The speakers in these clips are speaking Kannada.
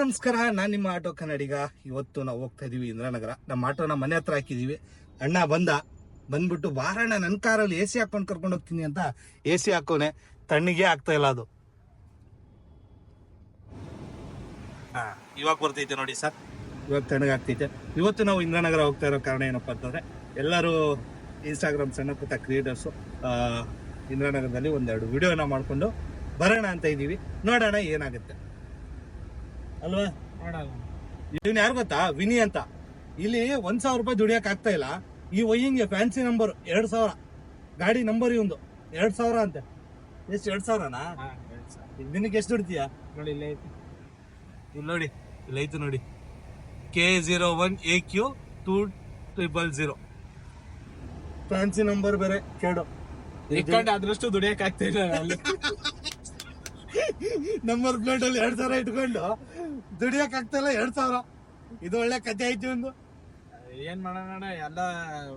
ನಮಸ್ಕಾರ, ನಾನು ನಿಮ್ಮ ಆಟೋ ಕನ್ನಡಿಗ. ಇವತ್ತು ನಾವು ಹೋಗ್ತಾ ಇದೀವಿ ಇಂದ್ರನಗರ. ನಮ್ಮ ಆಟೋನ ಮನೆ ಹತ್ರ ಹಾಕಿದೀವಿ. ಅಣ್ಣ ಬಂದ. ಬಂದ್ಬಿಟ್ಟು ಬಾರಣ್ಣ ನನ್ನ ಕಾರಲ್ಲಿ ಎ ಸಿ ಹಾಕೊಂಡು ಕರ್ಕೊಂಡು ಹೋಗ್ತೀನಿ ಅಂತ ಎ ಸಿ ಹಾಕೋನೆ. ತಣ್ಣಗೆ ಆಗ್ತಾ ಇಲ್ಲ ಅದು. ಇವಾಗ ಬರ್ತೈತೆ ನೋಡಿ ಸರ್. ಇವಾಗ ತಣ್ಣಗಾಗ್ತೈತೆ ಇವತ್ತು ನಾವು ಇಂದ್ರನಗರ ಹೋಗ್ತಾ ಇರೋ ಕಾರಣ ಏನಪ್ಪ ಅಂತಂದ್ರೆ ಎಲ್ಲರೂ ಇನ್ಸ್ಟಾಗ್ರಾಮ್ ಸಣ್ಣ ಪುಟ್ಟ ಕ್ರಿಯೇಟರ್ಸು ಇಂದ್ರನಗರದಲ್ಲಿ ಒಂದೆರಡು ವಿಡಿಯೋನ ಮಾಡ್ಕೊಂಡು ಬರೋಣ ಅಂತ ಇದ್ದೀವಿ ನೋಡೋಣ ಏನಾಗುತ್ತೆ. ಅಲ್ವಾ? ಇವನ್ ಯಾರು ಗೊತ್ತಾ? ವಿನಿ ಅಂತ. ಇಲ್ಲಿ ಒಂದ್ ಸಾವಿರ ರೂಪಾಯಿ ದುಡಿಯಕ್ ಆಗ್ತಾ ಇಲ್ಲ. ಈ ವೈಯಿಂಗ್ ಫ್ಯಾನ್ಸಿ ನಂಬರ್ ಎರಡ್ ಸಾವಿರ. ಗಾಡಿ ನಂಬರ್ ಇವಂದು. ಎರಡ್ ಸಾವಿರ ಅಂತೆ. ಎಷ್ಟು ಎರಡ್ ಸಾವಿರನಾ? ದಿನಕ್ಕೆ ಎಷ್ಟು ದುಡಿತೀಯ? ನೋಡಿ ಇಲ್ಲೇ ಐತಿ. ಇಲ್ಲಿ ನೋಡಿ ಇಲ್ಲಿ ಐತಿ ನೋಡಿ. K zero one A Q two triple zero fancy number ಬೇರೆ ಕೇಡು. ಅದರಷ್ಟು ದುಡಿಯಕ್ ಆಗ್ತಾ ಇಲ್ಲ ನಂಬರ್ ಪ್ಲೇಟ್ ಅಲ್ಲಿ ಎರಡ್ ಸಾವಿರ ಇಟ್ಕೊಂಡು ದುಡಿಯಕ್ ಆಗ್ತಾ ಇಲ್ಲ ಎರಡ್ ಸಾವಿರ. ಇದು ಒಳ್ಳೆ ಕತೆ ಐತಿ ಒಂದು. ಏನ್ ಮಾಡೋಣ ಎಲ್ಲ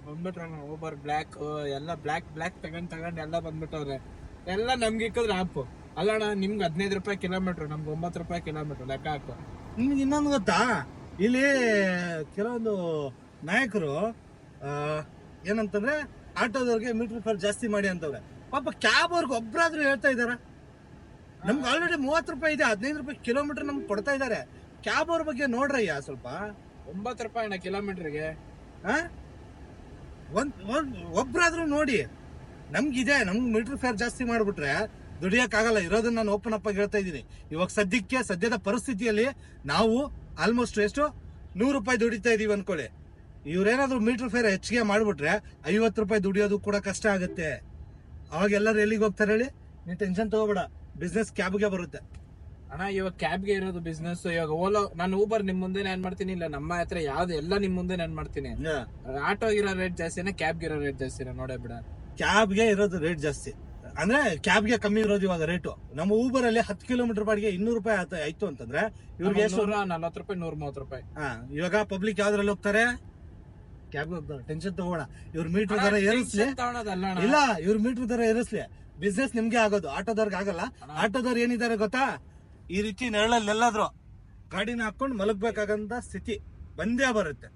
ಬಂದ್ಬಿಟ್ರಣ್ಣ ಓಬರ್ ಬ್ಲ್ಯಾಕ್ ಎಲ್ಲ ಬ್ಲ್ಯಾಕ್ ಬ್ಲ್ಯಾಕ್ ತಗೊಂಡ್ ತಗೊಂಡ್ ಎಲ್ಲ ಬಂದ್ಬಿಟ್ಟವ್ರೆ. ಎಲ್ಲ ನಮ್ಗೆ ಇಕ್ಕಿದ್ರೆ ಆಪ್ ಅಲ್ಲಣ್ಣ ನಿಮ್ಗೆ ಹದಿನೈದು ರೂಪಾಯಿ ಕಿಲೋಮೀಟರ್ ನಮ್ಗೆ ಒಂಬತ್ತು ರೂಪಾಯಿ ಕಿಲೋಮೀಟರ್ ಲೆಕ್ಕ ಹಾಕು. ನಿಮ್ಗೆ ಇನ್ನೊಂದು ಗೊತ್ತಾ? ಇಲ್ಲಿ ಕೆಲವೊಂದು ನಾಯಕರು ಏನಂತಂದ್ರೆ ಆಟೋದವ್ರಿಗೆ ಮೀಟರ್ ಫೇರ್ ಜಾಸ್ತಿ ಮಾಡಿ ಅಂತವ್ರೆ. ಪಾಪ ಕ್ಯಾಬ್ ಅವ್ರಿಗೆ ಒಬ್ರಾದ್ರೂ ಹೇಳ್ತಾ ಇದಾರ ನಮ್ಗೆ ಆಲ್ರೆಡಿ ಮೂವತ್ತು ರೂಪಾಯಿ ಇದೆ ಹದಿನೈದು ರೂಪಾಯಿ ಕಿಲೋಮೀಟರ್ ನಮ್ಗೆ ಕೊಡ್ತಾ ಇದ್ದಾರೆ ಕ್ಯಾಬ್ ಅವ್ರ ಬಗ್ಗೆ ನೋಡ್ರಯ್ಯ ಸ್ವಲ್ಪ. ಒಂಬತ್ತು ರೂಪಾಯಿ ಅಣ್ಣ ಕಿಲೋಮೀಟರ್ಗೆ ಆ? ಒಂದ್ ಒಂದ್ ಒಬ್ರಾದ್ರೂ ನೋಡಿ. ನಮ್ಗಿದೆ ನಮ್ಗೆ ಮೀಟರ್ ಫೇರ್ ಜಾಸ್ತಿ ಮಾಡಿಬಿಟ್ರೆ ದುಡಿಯಕ್ಕಾಗಲ್ಲ ಇರೋದನ್ನ ನಾನು ಓಪನ್ ಅಪ್ ಆಗಿ ಹೇಳ್ತಾ ಇದ್ದೀನಿ. ಇವಾಗ ಸದ್ಯಕ್ಕೆ ಸದ್ಯದ ಪರಿಸ್ಥಿತಿಯಲ್ಲಿ ನಾವು ಆಲ್ಮೋಸ್ಟ್ ಎಷ್ಟು? ನೂರು ರೂಪಾಯಿ ದುಡಿತಾ ಇದೀವಿ ಅನ್ಕೊಳ್ಳಿ. ಇವ್ರೇನಾದ್ರೂ ಮೀಟರ್ ಫೇರ್ ಹೆಚ್ಚಿಗೆ ಮಾಡ್ಬಿಟ್ರೆ ಐವತ್ತು ರೂಪಾಯಿ ದುಡಿಯೋದು ಕೂಡ ಕಷ್ಟ ಆಗುತ್ತೆ. ಅವಾಗ ಎಲ್ಲರೂ ಎಲ್ಲಿಗೆ ಹೋಗ್ತಾರೆ ಹೇಳಿ? ನೀನು ಟೆನ್ಷನ್ ತಗೋಬೇಡ. ಬಿಸ್ನೆಸ್ ಕ್ಯಾಬ್ಗೆ ಬರುತ್ತೆ. ಅಣ್ಣ ಇವಾಗ ಕ್ಯಾಬ್ಗೆ ಇರೋದು ಬಿಸ್ನೆಸ್ ಇವಾಗ ಓಲೋ ನಾನು ಊಬರ್ ನಿಮ್ ಮುಂದೆ ಏನ್ ಮಾಡ್ತೀನಿ ಇಲ್ಲ ನಮ್ಮ ಹತ್ರ ಯಾವ್ದು ಎಲ್ಲ ನಿಮ್ ಮುಂದೆ ಏನ್ ಮಾಡ್ತೀನಿ. ಆಟೋ ಇರೋ ರೇಟ್ ಜಾಸ್ತಿನ ಕ್ಯಾಬ್ಗೆ ಇರೋ ರೇಟ್ ಜಾಸ್ತಿನ ನೋಡೇ ಬಿಡ ಕ್ಯಾಬ್ಗೆ ಇರೋದು ರೇಟ್ ಜಾಸ್ತಿ. ಅಂದ್ರೆ ಕ್ಯಾಬ್ಗೆ ಕಮ್ಮಿ ಇರೋದು ಇವಾಗ ರೇಟು ನಮ್ಮ ಊಬರ್ ಅಲ್ಲಿ ಹತ್ತು ಕಿಲೋಮೀಟರ್ ಬಾಡಿಗೆ ಇನ್ನೂರು ರೂಪಾಯಿ ಆತ- ಆಯ್ತು ಅಂತಂದ್ರೆ ಇವ್ರಿಗೆ ಎಷ್ಟು ನಲ್ವತ್ತು ರೂಪಾಯಿ ನೂರ ಮೂವತ್ತು ರೂಪಾಯಿ. ಹಾ ಇವಾಗ ಪಬ್ಲಿಕ್ ಯಾವ್ದ್ರಲ್ಲಿ ಹೋಗ್ತಾರೆ? ಕ್ಯಾಬ್ ಹೋಗ್ತಾರೆ. ಟೆನ್ಷನ್ ತಗೋಣ ಇವ್ರ ಮೀಟರ್ ದರ ಏರಿಸ್ಲಿ. ತಗೊಳೋದಲ್ಲ ಅಣ್ಣ. ಇಲ್ಲ ಇವ್ರ ಮೀಟರ್ ದರ ಏರಿಸ್ಲಿ. ಬಿಸ್ನೆಸ್ ನಿಮ್ಗೆ ಆಗೋದು. ಆಟೋದವ್ರಿಗೆ ಆಗಲ್ಲ. ಆಟೋದವ್ರು ಏನಿದ್ದಾರೆ ಗೊತ್ತಾ? ಈ ರೀತಿ ನೆರಳಲ್ಲಿ ಎಲ್ಲಾದ್ರು ಗಾಡಿನ ಹಾಕೊಂಡು ಮಲಗಬೇಕಾಗಂತ ಸ್ಥಿತಿ ಬಂದೇ ಬರುತ್ತೆ.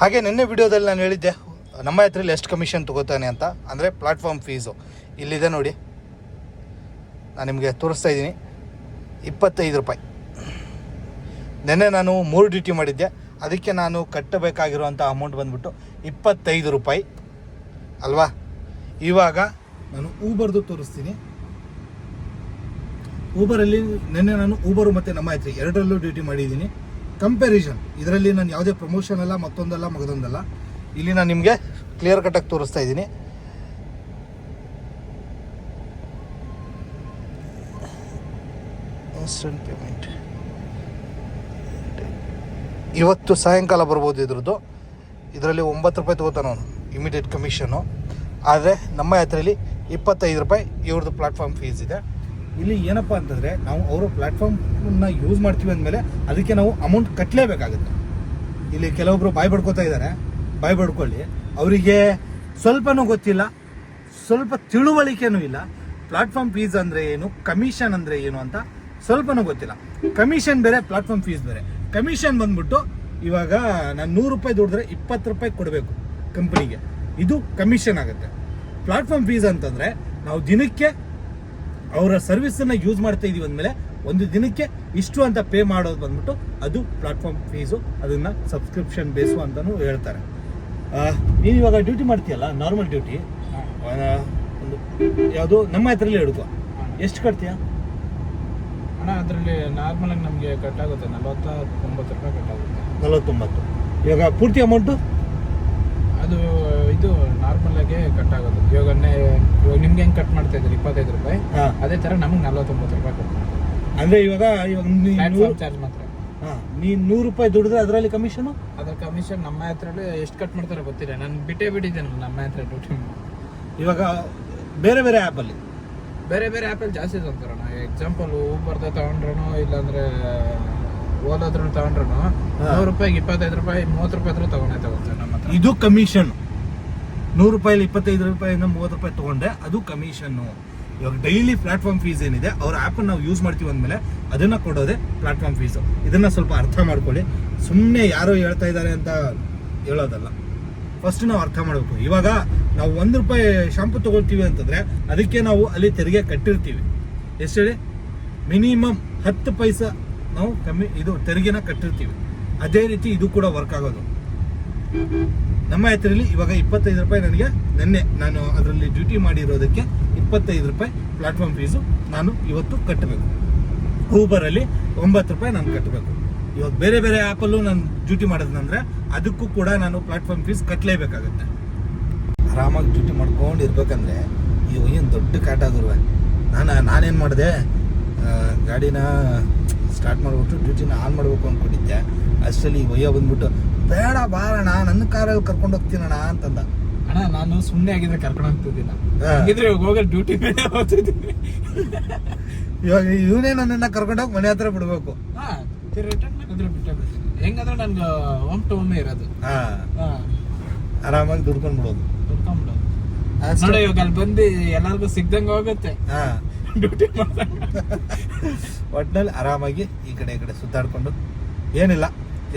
ಹಾಗೆ ನಿನ್ನೆ ವಿಡಿಯೋದಲ್ಲಿ ನಾನು ಹೇಳಿದ್ದೆ ನಮ್ಮ ಹತ್ರಲ್ಲಿ ಎಷ್ಟು ಕಮಿಷನ್ ತಗೋತಾನೆ ಅಂತ. ಅಂದರೆ ಪ್ಲಾಟ್ಫಾರ್ಮ್ ಫೀಸು ಇಲ್ಲಿದೆ ನೋಡಿ. ನಾನು ನಿಮಗೆ ತೋರಿಸ್ತಾ ಇದ್ದೀನಿ. ಇಪ್ಪತ್ತೈದು ರೂಪಾಯಿ. ನಿನ್ನೆ ನಾನು ಮೂರು ಡ್ಯೂಟಿ ಮಾಡಿದ್ದೆ. ಅದಕ್ಕೆ ನಾನು ಕಟ್ಟಬೇಕಾಗಿರುವಂಥ ಅಮೌಂಟ್ ಬಂದ್ಬಿಟ್ಟು ಇಪ್ಪತ್ತೈದು ರೂಪಾಯಿ. ಅಲ್ವಾ? ಇವಾಗ ನಾನು ಊಬರ್ದು ತೋರಿಸ್ತೀನಿ. ಊಬರಲ್ಲಿ ನಿನ್ನೆ ನಾನು ಊಬರು ಮತ್ತು ನಮ್ಮ ಐತ್ರಿ ಎರಡರಲ್ಲೂ ಡ್ಯೂಟಿ ಮಾಡಿದ್ದೀನಿ. ಕಂಪ್ಯಾರಿಸನ್ ಇದರಲ್ಲಿ ನಾನು ಯಾವುದೇ ಪ್ರಮೋಷನ್ ಅಲ್ಲ, ಮತ್ತೊಂದಲ್ಲ, ಮಗದೊಂದಲ್ಲ. ಇಲ್ಲಿ ನಾನು ನಿಮಗೆ ಕ್ಲಿಯರ್ ಕಟ್ಟಾಗಿ ತೋರಿಸ್ತಾ ಇದ್ದೀನಿ. ಪೇಮೆಂಟ್ ಇವತ್ತು ಸಾಯಂಕಾಲ ಬರ್ಬೋದು ಇದ್ರದ್ದು. ಇದರಲ್ಲಿ ಒಂಬತ್ತು ರೂಪಾಯಿ ತಗೋತಾನೆ ಅವನು ಇಮಿಡಿಯೇಟ್ ಕಮಿಷನು ಆದರೆ ನಮ್ಮ ಯಾತ್ರೆಯಲ್ಲಿ ಇಪ್ಪತ್ತೈದು ರೂಪಾಯಿ ಇವ್ರದ್ದು ಪ್ಲಾಟ್ಫಾರ್ಮ್ ಫೀಸ್ ಇದೆ. ಇಲ್ಲಿ ಏನಪ್ಪ ಅಂತಂದರೆ ನಾವು ಅವರ ಪ್ಲ್ಯಾಟ್ಫಾರ್ಮ್ನ ಯೂಸ್ ಮಾಡ್ತೀವಿ ಅಂದಮೇಲೆ ಅದಕ್ಕೆ ನಾವು ಅಮೌಂಟ್ ಕಟ್ಟಲೇಬೇಕಾಗುತ್ತೆ ಇಲ್ಲಿ ಕೆಲವೊಬ್ಬರು ಬಾಯ್ ಬಡ್ಕೋತಾ ಇದ್ದಾರೆ, ಬಾಯ್ ಬಡ್ಕೊಳ್ಳಿ. ಅವರಿಗೆ ಸ್ವಲ್ಪನೂ ಗೊತ್ತಿಲ್ಲ, ಸ್ವಲ್ಪ ತಿಳುವಳಿಕೆನೂ ಇಲ್ಲ. ಪ್ಲಾಟ್ಫಾರ್ಮ್ ಫೀಸ್ ಅಂದರೆ ಏನು ಕಮಿಷನ್ ಅಂದರೆ ಏನು ಅಂತ ಸ್ವಲ್ಪನೂ ಗೊತ್ತಿಲ್ಲ. ಕಮಿಷನ್ ಬೇರೆ ಪ್ಲಾಟ್ಫಾರ್ಮ್ ಫೀಸ್ ಬೇರೆ. ಕಮಿಷನ್ ಬಂದ್ಬಿಟ್ಟು ಇವಾಗ ನಾನು ನೂರು ರೂಪಾಯಿ ದುಡಿದ್ರೆ ಇಪ್ಪತ್ತು ರೂಪಾಯಿ ಕೊಡಬೇಕು ಕಂಪ್ನಿಗೆ ಇದು ಕಮಿಷನ್ ಆಗುತ್ತೆ. ಪ್ಲಾಟ್ಫಾರ್ಮ್ ಫೀಸ್ ಅಂತಂದರೆ ನಾವು ದಿನಕ್ಕೆ ಅವರ ಸರ್ವಿಸನ್ನು ಯೂಸ್ ಮಾಡ್ತಾ ಇದೀವಿ ಅಂದಮೇಲೆ ಒಂದು ದಿನಕ್ಕೆ ಇಷ್ಟು ಅಂತ ಪೇ ಮಾಡೋದು ಬಂದ್ಬಿಟ್ಟು ಅದು ಪ್ಲಾಟ್ಫಾರ್ಮ್ ಫೀಸು ಅದನ್ನು ಸಬ್ಸ್ಕ್ರಿಪ್ಷನ್ ಬೇಸು ಅಂತಲೂ ಹೇಳ್ತಾರೆ. ನೀನು ಇವಾಗ ಡ್ಯೂಟಿ ಮಾಡ್ತೀಯಲ್ಲ ನಾರ್ಮಲ್ ಡ್ಯೂಟಿ ಒಂದು ಯಾವುದು ನಮ್ಮ ಹತ್ರಲ್ಲೇ ಹಿಡ್ಕೊ ಎಷ್ಟು ಕಟ್ತೀಯ? ಅಣ್ಣ ಅದರಲ್ಲಿ ನಾರ್ಮಲಾಗಿ ಆಗಿ ನಮಗೆ ಕಟ್ಟಾಗುತ್ತೆ ನಲವತ್ತ ತೊಂಬತ್ತು ರೂಪಾಯಿ ಕಟ್ಟಾಗುತ್ತೆ ನಲವತ್ತೊಂಬತ್ತು. ಇವಾಗ ಪೂರ್ತಿ ಅಮೌಂಟು ಅದು ಇದು ನಾರ್ಮಲ್ ಆಗಿ ಕಟ್ಟಾಗೋದು ಇವಾಗ ನೆ- ಇವಾಗ ನಿಮ್ಗೆ ಹೆಂಗ್ ಕಟ್ ಮಾಡ್ತಾ ಇದ್ರಿ ಇಪ್ಪತ್ತೈದು ರೂಪಾಯಿ? ಹಾಂ. ಅದೇ ತರ ನಮಗೆ ನಲವತ್ತೊಂಬತ್ತು ರೂಪಾಯಿ ಕಟ್ ಮಾಡ್ತಾರೆ ಅಂದರೆ ಇವಾಗ ಇವಾಗ ನೀನು ನೂರು ಪ್ಲಾಟ್ಫಾರ್ಮ್ ಚಾರ್ಜ್ ಮಾತ್ರ. ಹಾಂ ನೀನು ನೂರು ರೂಪಾಯಿ ದುಡಿದ್ರೆ ಅದರಲ್ಲಿ ಕಮಿಷನ್ ಅದ್ರ ಕಮಿಷನ್ ನಮ್ಮ ಹತ್ರ ಎಷ್ಟು ಕಟ್ ಮಾಡ್ತಾರೆ ಗೊತ್ತಿಲ್ಲ. ನಾನು ಬಿಟ್ಟೇ ಬಿಟ್ಟಿದ್ದೇನೆ ನಮ್ಮ ಹತ್ರ ಡ್ಯೂಟಿ ಇವಾಗ ಬೇರೆ ಬೇರೆ ಆ್ಯಪಲ್ಲಿ ಬೇರೆ ಬೇರೆ ಆ್ಯಪಲ್ಲಿ ಜಾಸ್ತಿ ತಂತಾರಣ್ಣ ಎಕ್ಸಾಂಪಲ್ ಊಬರ್ದ ತಗೊಂಡ್ರು ಇಲ್ಲಾಂದ್ರೆ ಓಲಾದ್ರು ತಗೊಂಡ್ರು ನೂರು ರೂಪಾಯಿಗೆ ಇಪ್ಪತ್ತೈದು ರೂಪಾಯಿ ಮೂವತ್ತು ರೂಪಾಯಿ ಹತ್ರ ತಗೊಂಡೆ ತಗೋತಾರೆ ನಮ್ಮ ಹತ್ರ. ಇದು ಕಮಿಷನ್. ನೂರು ರೂಪಾಯಿಲಿ ಇಪ್ಪತ್ತೈದು ರೂಪಾಯಿಂದ ಮೂವತ್ತು ರೂಪಾಯಿ ತಗೊಂಡೆ ಅದು ಕಮಿಷನ್ನು. ಇವಾಗ ಡೈಲಿ ಪ್ಲಾಟ್ಫಾರ್ಮ್ ಫೀಸ್ ಏನಿದೆ ಅವ್ರ ಆ್ಯಪನ್ನು ನಾವು ಯೂಸ್ ಮಾಡ್ತೀವಿ ಅಂದಮೇಲೆ ಅದನ್ನ ಕೊಡೋದೆ ಪ್ಲಾಟ್ಫಾರ್ಮ್ ಫೀಸು ಇದನ್ನ ಸ್ವಲ್ಪ ಅರ್ಥ ಮಾಡ್ಕೊಳ್ಳಿ. ಸುಮ್ಮನೆ ಯಾರೋ ಹೇಳ್ತಾ ಇದ್ದಾರೆ ಅಂತ ಹೇಳೋದಲ್ಲ. ಫಸ್ಟ್ ನಾವು ಅರ್ಥ ಮಾಡಬೇಕು. ಇವಾಗ ನಾವು ಒಂದು ರೂಪಾಯಿ ಶಾಂಪು ತಗೊಳ್ತೀವಿ ಅಂತಂದ್ರೆ ಅದಕ್ಕೆ ನಾವು ಅಲ್ಲಿ ತೆರಿಗೆ ಕಟ್ಟಿರ್ತೀವಿ. ಎಷ್ಟು ಹೇಳಿ? ಮಿನಿಮಮ್ ಹತ್ತು ಪೈಸಾ ನಾವು ಕಮ್ಮಿ ಇದು ತೆರಿಗೆನ ಕಟ್ಟಿರ್ತೀವಿ. ಅದೇ ರೀತಿ ಇದು ಕೂಡ ವರ್ಕ್ ಆಗೋದು. ನಮ್ಮ ಹೆಸರಲ್ಲಿ ಇವಾಗ ಇಪ್ಪತ್ತೈದು ರೂಪಾಯಿ ನನಗೆ ನಿನ್ನೆ ನಾನು ಅದರಲ್ಲಿ ಡ್ಯೂಟಿ ಮಾಡಿರೋದಕ್ಕೆ ಇಪ್ಪತ್ತೈದು ರೂಪಾಯಿ ಪ್ಲಾಟ್ಫಾರ್ಮ್ ಫೀಸು ನಾನು ಇವತ್ತು ಕಟ್ಟಬೇಕು. ಊಬರಲ್ಲಿ ಒಂಬತ್ತು ರೂಪಾಯಿ ನಾನು ಕಟ್ಟಬೇಕು. ಇವಾಗ ಬೇರೆ ಬೇರೆ ಆ್ಯಪಲ್ಲೂ ನಾನು ಡ್ಯೂಟಿ ಮಾಡೋದಂದ್ರೆ ಅದಕ್ಕೂ ಕೂಡ ನಾನು ಪ್ಲಾಟ್ಫಾರ್ಮ್ ಫೀಸ್ ಕಟ್ಟಲೇಬೇಕಾಗುತ್ತೆ ಆರಾಮಾಗಿ ಡ್ಯೂಟಿ ಮಾಡ್ಕೊಂಡಿರ್ಬೇಕಂದ್ರೆ ಇವು ಏನು ದೊಡ್ಡ ಕಾಟ ಗುರುವೆ. ನಾನು ನಾನೇನು ಮಾಡಿದೆ? ಗಾಡಿನ ಸ್ಟಾರ್ಟ್ ಮಾಡಿಬಿಟ್ಟು ಡ್ಯೂಟಿನ ಆನ್ ಮಾಡಬೇಕು ಅಂದ್ಕೊಂಡಿದ್ದೆ ಅಷ್ಟರಲ್ಲಿ ಈ ಒಯ್ಯ ಬಂದ್ಬಿಟ್ಟು ಬೇಡ ಬಾರಣ ನನ್ನ ಕಾರಲ್ಲಿ ಕರ್ಕೊಂಡು ಹೋಗ್ತೀನಣ್ಣ ಅಂತಂದ. ಅಣ್ಣ ನಾನು ಸುಮ್ಮನೆ ಆಗಿದ್ರೆ ಕರ್ಕೊಂಡು ಹೋಗ್ತಿದ್ದಿಲ್ಲ ಹಾ. ಹಾಗಿದ್ರೆ ಇವಾಗ ಹೋಗೋ ಡ್ಯೂಟಿ ಮೇಲೆ ಹೋಗ್ತಿದ್ದೀನಿ. ಇವಾಗ ಇವನೇ ನನ್ನನ್ನು ಕರ್ಕೊಂಡೋಗಿ ಮನೆ ಹತ್ರ ಬಿಡಬೇಕು. ಹಾಂ ರಿಟರ್ನ್ ಬಿಟ್ಟೆ ಬಿಡ್ತೀನಿ. ಹೆಂಗಂದ್ರೆ ನನ್ಗೆ ಹೋಮ್ ಟು ಹೋಮೇ ಇರೋದು. ಹಾಂ. ಆರಾಮಾಗಿ ದುಡ್ಕೊಂಡ್ಬಿಡೋದು ದುಡ್ಕೊಂಬಿಡೋದು ಅಷ್ಟೇ. ನೋಡಿ ಇವಾಗ ಅಲ್ಲಿ ಬಂದು ಎಲ್ಲಾರ್ಗು ಸಿಗ್ದಂಗ ಹೋಗುತ್ತೆ. ಹಾಂ. ಡ್ಯೂಟಿ ಒಟ್ನಲ್ಲಿ ಆರಾಮಾಗಿ ಈ ಕಡೆ ಈ ಕಡೆ ಸುತ್ತಾಡ್ಕೊಂಡು ಏನಿಲ್ಲ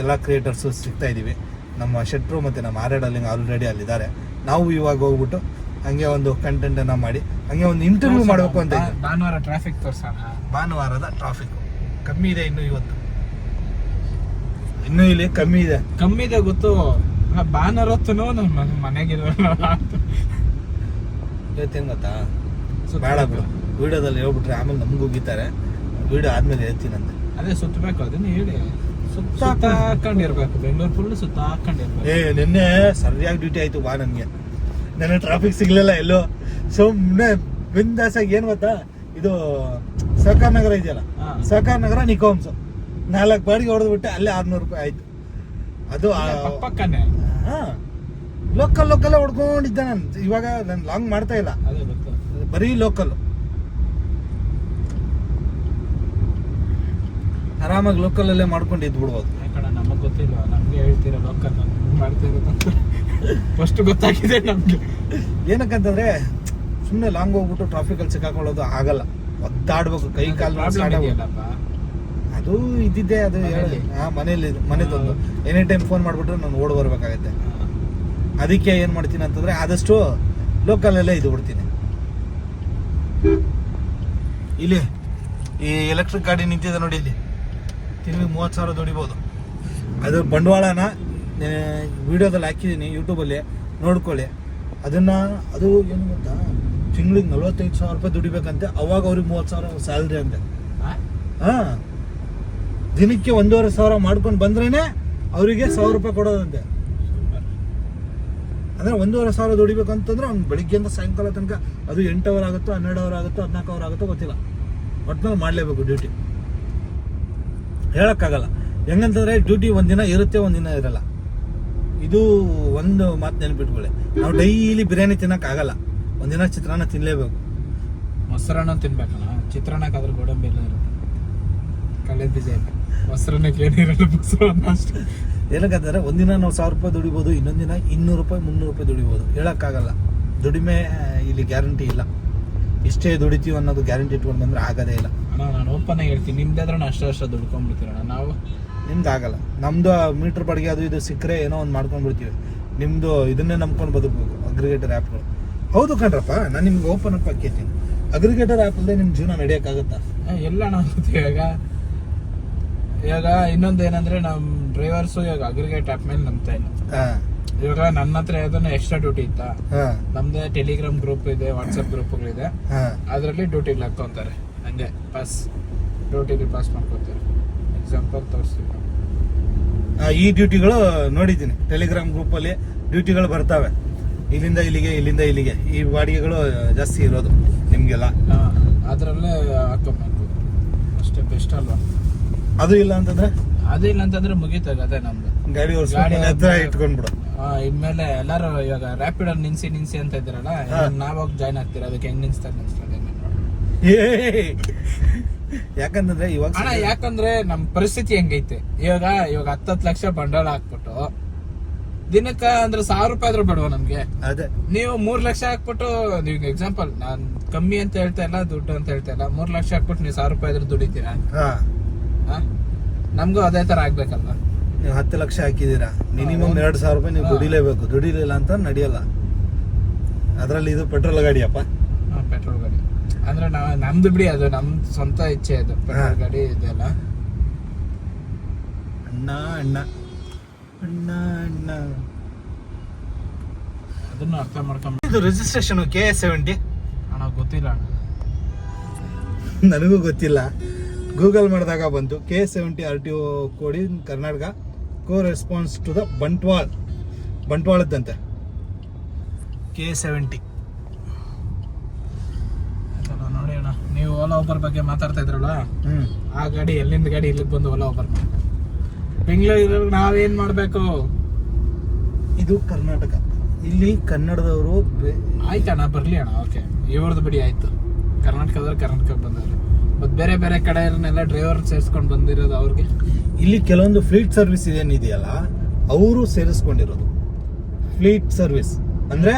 ಎಲ್ಲ ಕ್ರಿಯೇಟರ್ಸು ಸಿಗ್ತಾ ಇದ್ದೀವಿ. ನಮ್ಮ ಶೆಟ್ರು ಮತ್ತು ನಮ್ಮ ಆರ್ಯಡಲ್ಲಿ ಆಲ್ರೆಡಿ ಅಲ್ಲಿದ್ದಾರೆ. ನಾವು ಇವಾಗ ಹೋಗ್ಬಿಟ್ಟು ಹಂಗೆ ಒಂದು ಕಂಟೆಂಟನ್ನು ಮಾಡಿ ಹಂಗೆ ಒಂದು ಇಂಟರ್ವ್ಯೂ ಮಾಡಬೇಕು ಅಂತ ಭಾನುವಾರ ಟ್ರಾಫಿಕ್ ತೋರ್ಸೋಣ. ಭಾನುವಾರದ ಟ್ರಾಫಿಕ್ ಕಮ್ಮಿ ಇದೆ ಇನ್ನು ಇವತ್ತು. ಇನ್ನೂ ಇಲ್ಲಿ ಕಮ್ಮಿ ಇದೆ. ಕಮ್ಮಿ ಇದೆ ಗೊತ್ತು. ಭಾನುವಾರ ಹೊತ್ತು ನಮ್ಮ ಮನೆಗಿರೋಲ್ಲ ಇವತ್ತೇನು ಗೊತ್ತಾ? ಸೊ ಬೇಡ ಬಿಡು. ವಿಡಿಯೋದಲ್ಲಿ ಹೇಳ್ಬಿಟ್ರೆ ಆಮೇಲೆ ನಮ್ಗೆ ಹೋಗಿತಾರೆ ವೀಡಿಯೋ ಆದ್ಮೇಲೆ ಹೇಳ್ತೀನಂತೆ ಅದೇ. ಸುತ್ತಬೇಕು ಅದನ್ನ ಹೇಳಿ. ಸುತ್ತ ಸುತ್ತ ಹಾಕೊಂಡಿರ್ಬೇಕು ಬೆಂಗಳೂರು ಫುಲ್ ಸುತ್ತ ಹಾಕೊಂಡಿರ್ಬೇಕು ಏ ನಿನ್ನೆ ಸರಿಯಾಗಿ ಡ್ಯೂಟಿ ಆಯ್ತು ಬಾ ನನಗೆ. ನೆನ್ನೆ ಟ್ರಾಫಿಕ್ ಸಿಗ್ಲಿಲ್ಲ ಎಲ್ಲೋ. ಸುಮ್ಮನೆ ಬಿಂದಾಸಾಗಿ ಏನು ಗೊತ್ತಾ? ಇದು ಸಹಕಾರ ನಗರ ಇದೆಯಲ್ಲ. ಸಹಕಾರ ನಗರ ನಿಕೋಮ್ಸ್. ನಾಲ್ಕು ಬಾಡಿಗೆ ಹೊಡೆದು ಬಿಟ್ಟೆ ಅಲ್ಲೇ ಆರ್ನೂರು ರೂಪಾಯಿ ಆಯ್ತು. ಅದು ಪಕ್ಕ ಪಕ್ಕನೆ. ಲೋಕಲ್ ಲೋಕಲ್ ಹೊಡ್ಕೊಂಡಿದ್ದೆ ನಾನು. ಇವಾಗ ನಾನು ಲಾಂಗ್ ಮಾಡ್ತಾ ಇಲ್ಲ. ಬರೀ ಲೋಕಲ್ ಆರಾಮಾಗಿ ಲೋಕಲಲ್ಲೇ ಮಾಡ್ಕೊಂಡು ಇದ್ದು ಬಿಡ್ಬೋದು ನಮಗೆ ನಮಗ್ ಗೊತ್ತಿಲ್ಲ ನಮಗೆ ಹೇಳ್ತೀರ ಲೋಕಲ್ ಮಾಡ್ತಿರೋದು ಫಸ್ಟ್ ಗೊತ್ತಾಗಿದೆ ನಮ್ಗೆ. ಏನಕ್ಕಂತಂದ್ರೆ ಸುಮ್ಮನೆ ಲಾಂಗ್ ಹೋಗ್ಬಿಟ್ಟು ಟ್ರಾಫಿಕಲ್ಲಿ ಸಿಕ್ಕಾಕೊಳ್ಳೋದು ಆಗಲ್ಲ. ಒದ್ದಾಡ್ಬೇಕು ಕೈ ಕಾಲು ಅದು ಇದ್ದಿದ್ದೆ ಅದು ಹೇಳಿ. ಹಾ ಮನೇಲಿ ಮನೆದೊಂದು. ಎನಿ ಟೈಮ್ ಫೋನ್ ಮಾಡಿಬಿಟ್ರೆ ನಾನು ಓಡ್ ಬರ್ಬೇಕಾಗತ್ತೆ. ಅದಕ್ಕೆ ಏನು ಮಾಡ್ತೀನಿ ಅಂತಂದ್ರೆ ಆದಷ್ಟು ಲೋಕಲಲ್ಲೇ ಇದು ಬಿಡ್ತೀನಿ. ಇಲ್ಲಿ ಈ ಎಲೆಕ್ಟ್ರಿಕ್ ಗಾಡಿ ನಿಂತಿದೆ ನೋಡಿ ಇಲ್ಲಿ. ತಿಂಗಳಿಗೆ ಮೂವತ್ತು ಸಾವಿರ ದುಡಿಬೋದು. ಅದು ಬಂಡವಾಳನ ವಿಡಿಯೋದಲ್ಲಿ ಹಾಕಿದ್ದೀನಿ ಯೂಟ್ಯೂಬಲ್ಲಿ. ನೋಡ್ಕೊಳ್ಳಿ. ಅದನ್ನು ಅದು ಏನು ಗೊತ್ತಾ? ತಿಂಗಳಿಗೆ ನಲ್ವತ್ತೈದು ಸಾವಿರ ರೂಪಾಯಿ ದುಡಿಬೇಕಂತೆ ಅವಾಗ ಅವ್ರಿಗೆ ಮೂವತ್ತು ಸಾವಿರ ಸ್ಯಾಲ್ರಿ ಅಂತೆ. ಹಾಂ. ದಿನಕ್ಕೆ ಒಂದೂವರೆ ಸಾವಿರ ಮಾಡ್ಕೊಂಡು ಬಂದ್ರೇನೆ ಅವರಿಗೆ ಸಾವಿರ ರೂಪಾಯಿ ಕೊಡೋದಂತೆ. ಅಂದರೆ ಅಂದ್ರೆ ಒಂದೂವರೆ ಸಾವಿರ ದುಡಿಬೇಕಂತಂದ್ರೆ ಅವ್ನು ಬೆಳಿಗ್ಗೆಯಿಂದ ಸಾಯಂಕಾಲ ತನಕ ಅದು ಎಂಟು ಅವರ್ ಆಗುತ್ತೋ ಹನ್ನೆರಡು ಅವರ್ ಆಗುತ್ತೋ ಹದಿನಾಲ್ಕು ಅವರ್ ಆಗುತ್ತೋ ಗೊತ್ತಿಲ್ಲ. ಒಟ್ಟಿನಲ್ಲಿ ಮಾಡಲೇಬೇಕು ಡ್ಯೂಟಿ. ಹೇಳಕ್ಕಾಗಲ್ಲ. ಹೆಂಗಂತಂದ್ರೆ ಡ್ಯೂಟಿ ಒಂದಿನ ಇರುತ್ತೆ ಒಂದಿನ ಇರಲ್ಲ. ಇದು ಒಂದು ಮಾತು ನೆನ್ಪಿಟ್ಕೊಳ್ಳಿ. ನಾವು ಡೈಲಿ ಬಿರಿಯಾನಿ ತಿನ್ನಕ್ಕಾಗಲ್ಲ. ಒಂದಿನ ಚಿತ್ರಾನ್ನ ತಿನ್ನಲೇಬೇಕು ಮೊಸರನ್ನ ತಿನ್ಬೇಕಲ್ಲ ಚಿತ್ರಾನ್ನಕ್ಕಾದ್ರೆ ಗೋಡಂಬಿ ಎಲ್ಲ ಇರುತ್ತೆ. ಕಳೆ ಬೀಜ ಇಲ್ಲ. ಮೊಸರನ್ನಕ್ಕೆ ಏನಿರಲ್ಲ ಮೊಸರನ್ನ ಅಷ್ಟೇ. ಏನಕ್ಕಂತಂದ್ರೆ ಒಂದಿನ ನಾವು ಸಾವಿರ ರೂಪಾಯಿ ದುಡಿಬೋದು ಇನ್ನೊಂದಿನ ಇನ್ನೂರು ರೂಪಾಯಿ ಮುನ್ನೂರು ರೂಪಾಯಿ ದುಡಿಬೋದು. ಹೇಳೋಕ್ಕಾಗಲ್ಲ. ದುಡಿಮೆ ಇಲ್ಲಿ ಗ್ಯಾರಂಟಿ ಇಲ್ಲ. ಇಷ್ಟೇ ದುಡಿತೀವಿ ಅನ್ನೋದು ಗ್ಯಾರಂಟಿ ಇಟ್ಕೊಂಡು ಬಂದರೆ ಆಗೋದೇ ಇಲ್ಲ. ಓಪನ್ ಆಗಿ ಹೇಳ್ತೀನಿ. ನಿಮ್ದಾದ್ರೆ ಅಷ್ಟೇ ಅಷ್ಟೇ ದುಡ್ಕೊಂಡ್ಬಿಡ್ತೀರಣ್ಣ ನಾವು ನಿಮ್ದು ಆಗಲ್ಲ ನಮ್ದು ಮೀಟರ್ ಬಾಡಿಗೆ ಅದು ಇದು ಸಿಕ್ಕರೆ ಏನೋ ಒಂದು ಮಾಡ್ಕೊಂಡ್ಬಿಡ್ತೀವಿ. ನಿಮ್ಮದು ನಿಮ್ದು ಇದನ್ನೇ ನಂಬ್ಕೊಂಡು ಬದುಕಬೇಕು ಅಗ್ರಿಗೇಟರ್ ಆ್ಯಪ್ಗಳು ಹೌದು ಕಣ್ರಪ್ಪ ನಾನು ನಿಮ್ಗೆ ಓಪನ್ ಅಪ್ ಹಾಕಿರ್ತೀನಿ ಅಗ್ರಿಗೇಟರ್ ಆ್ಯಪ್ ಅಲ್ಲದೆ ನಿಮ್ಮ ಜೀವನ ನಡೆಯೋಕ್ಕಾಗತ್ತಾ? ಎಲ್ಲ ನಾವು ಇವಾಗ. ಇವಾಗ ಇನ್ನೊಂದು ಏನಂದ್ರೆ ನಮ್ಮ ಡ್ರೈವರ್ಸ್ ಇವಾಗ ಅಗ್ರಿಗೇಟ್ ಆ್ಯಪ್ ಮೇಲೆ ನಂಬ್ತಾ ಇಲ್ಲ ಇವಾಗ ನನ್ನ ಹತ್ರ ಯಾವ್ದನ್ನ ಎಕ್ಸ್ಟ್ರಾ ಡ್ಯೂಟಿ ಇತ್ತ? ನಮ್ದೇ ಟೆಲಿಗ್ರಾಮ್ ಗ್ರೂಪ್ ಇದೆ ವಾಟ್ಸಪ್ ಗ್ರೂಪ್ಗಳಿದೆ ಅದರಲ್ಲಿ ಡ್ಯೂಟಿಗೆ ಹಾಕೊಂತಾರೆ ಹಂಗೆ ಪಾಸ್ ಡ್ಯೂಟಿಗೆ ಪಾಸ್ ಮಾಡ್ಕೊತಾರೆ ಎಕ್ಸಾಂಪಲ್ ತೋರಿಸ್ತೀವಿ ನಾವು. ಈ ಡ್ಯೂಟಿಗಳು ನೋಡಿದ್ದೀನಿ. ಟೆಲಿಗ್ರಾಮ್ ಗ್ರೂಪಲ್ಲಿ ಡ್ಯೂಟಿಗಳು ಬರ್ತವೆ. ಇಲ್ಲಿಂದ ಇಲ್ಲಿಗೆ ಇಲ್ಲಿಂದ ಇಲ್ಲಿಗೆ. ಈ ಬಾಡಿಗೆಗಳು ಜಾಸ್ತಿ ಇರೋದು ನಿಮಗೆಲ್ಲ. ಅದರಲ್ಲೇ ಹಾಕೊಂಬೇಕು ಅಷ್ಟೇ ಬೆಸ್ಟ್ ಅಲ್ವಾ? ಅದು ಇಲ್ಲ ಅಂತಂದ್ರೆ? ಅದು ಇಲ್ಲ ಅಂತಂದ್ರೆ ಮುಗೀತಾಗ ಅದೇ ನಮ್ದು. ಗಾಡಿ ಹತ್ರ ಇಟ್ಕೊಂಡ್ಬಿಡು. ಇನ್ಮೇಲೆ ಎಲ್ಲಾರು ಇವಾಗ ರ್ಯಾಪಿಡ್ ಅಲ್ಲಿ ನಿನ್ಸಿ ನಿನ್ಸಿ ಅಂತ ಇದ್ದೀರಲ್ಲ ಹಾ. ನಾವಾಗ ಜಾಯ್ನ್ ಆಗ್ತೀರ? ಅದಕ್ಕೆ ಹೆಂಗ್ ನಿನ್ಸ್ತಾರೆ ನಿನ್ಸ್ತಾರೆ ಏ ಯಾಕಂತಂದ್ರೆ ಇವಾಗ ಅಣ್ಣ ಯಾಕಂದ್ರೆ ನಮ್ ಪರಿಸ್ಥಿತಿ ಹೆಂಗೈತೆ? ಇವಾಗ ಇವಾಗ ಹತ್ತತ್ತು ಲಕ್ಷ ಬಂಡವಾಳ ಹಾಕ್ಬಿಟ್ಟು ದಿನಕ್ಕ ಅಂದ್ರೆ ಸಾವಿರ ರೂಪಾಯಿ ಆದ್ರೂ ಬೇಡವಾ ನಮ್ಗೆ? ಅದೇ. ನೀವು ಮೂರ್ ಲಕ್ಷ ಹಾಕ್ಬಿಟ್ಟು ನೀವು ಎಕ್ಸಾಂಪಲ್ ನಾನ್ ಕಮ್ಮಿ ಅಂತ ಹೇಳ್ತಾ ಇಲ್ಲ ದುಡ್ಡು ಅಂತ ಹೇಳ್ತಾ ಇಲ್ಲ ಮೂರ್ ಲಕ್ಷ ಹಾಕ್ಬಿಟ್ಟು ನೀವು ಸಾವಿರ ರೂಪಾಯಿ ಆದ್ರೂ ದುಡಿತೀರ? ನಮ್ಗೂ ಅದೇ ತರ ಆಗ್ಬೇಕಲ್ಲ ನೀವು ಹತ್ತು ಲಕ್ಷ ಹಾಕಿದೀರಾ ಮಿನಿಮಮ್ ಎರಡು ಸಾವಿರ ರೂಪಾಯಿ ನೀವು ದುಡಿಲೇಬೇಕು. ದುಡಿಲಿಲ್ಲ ಅಂತ ನಡೆಯಲ್ಲ. ಅದರಲ್ಲಿ ಇದು ಪೆಟ್ರೋಲ್ ಗಾಡಿಯಪ್ಪ. ಅಂದ್ರೆ ನಾವು ನಮ್ದು ಬಿಡಿ ಅದು ನಮ್ ಸ್ವಂತ ಇಚ್ಛೆ ಅದು. ಪೆಟ್ರೋಲ್ ಗಾಡಿ ಇದೆಲ್ಲ. ಅಣ್ಣ ಅಣ್ಣ. ಅಣ್ಣ ಅಣ್ಣ. ಅದನ್ನ ಅರ್ಥ ಮಾಡ್ಕೊಂಡ್ ಇದು ರಿಜಿಸ್ಟ್ರೇಷನ್ ಕೆ ಎಸ್ ಸೆವೆಂಟಿ ಅಣ್ಣ ಗೊತ್ತಿಲ್ಲ ಅಣ್ಣ. ನನಗೂ ಗೊತ್ತಿಲ್ಲ. ಗೂಗಲ್ ಮಾಡಿದಾಗ ಬಂತು. K S seventy R T O Kodi Karnataka. Corresponds to the Bantwal. ಬಂಟ್ವಾಳದ್ದಂತೆ. K seventy ನೋಡಿ ಅಣ್ಣ. ನೀವು ಓಲಾ ಓಬರ್ ಬಗ್ಗೆ ಮಾತಾಡ್ತಾ ಇದ್ರಲ್ಲ? ಆ ಗಾಡಿ ಎಲ್ಲಿಂದ ಗಾಡಿ ಇಲ್ಲಿಗೆ ಬಂದು ಓಲಾ ಓಬರ್ ಬೆಂಗಳೂರು ನಾವೇನ್ ಮಾಡ್ಬೇಕು? ಇದು ಕರ್ನಾಟಕ. ಇಲ್ಲಿ ಕನ್ನಡದವರು ಆಯ್ತಣ್ಣ ಬರ್ಲಿ ಅಣ್ಣ ಓಕೆ ಇವ್ರದ್ದು ಬಿಡಿ ಆಯ್ತು. ಕರ್ನಾಟಕದವ್ರು ಕರ್ನಾಟಕಕ್ಕೆ ಬಂದವ್ರು. ಮತ್ ಬೇರೆ ಬೇರೆ ಕಡೆಯವ್ರನ್ನೆಲ್ಲ ಡ್ರೈವರ್ ಸೇರಿಸ್ಕೊಂಡು ಬಂದಿರೋದು ಅವ್ರಿಗೆ? ಇಲ್ಲಿ ಕೆಲವೊಂದು ಫ್ಲೀಟ್ ಸರ್ವಿಸ್ ಏನಿದೆಯಲ್ಲ ಅವರು ಸೇರಿಸ್ಕೊಂಡಿರೋದು. ಫ್ಲೀಟ್ ಸರ್ವಿಸ್ ಅಂದ್ರೆ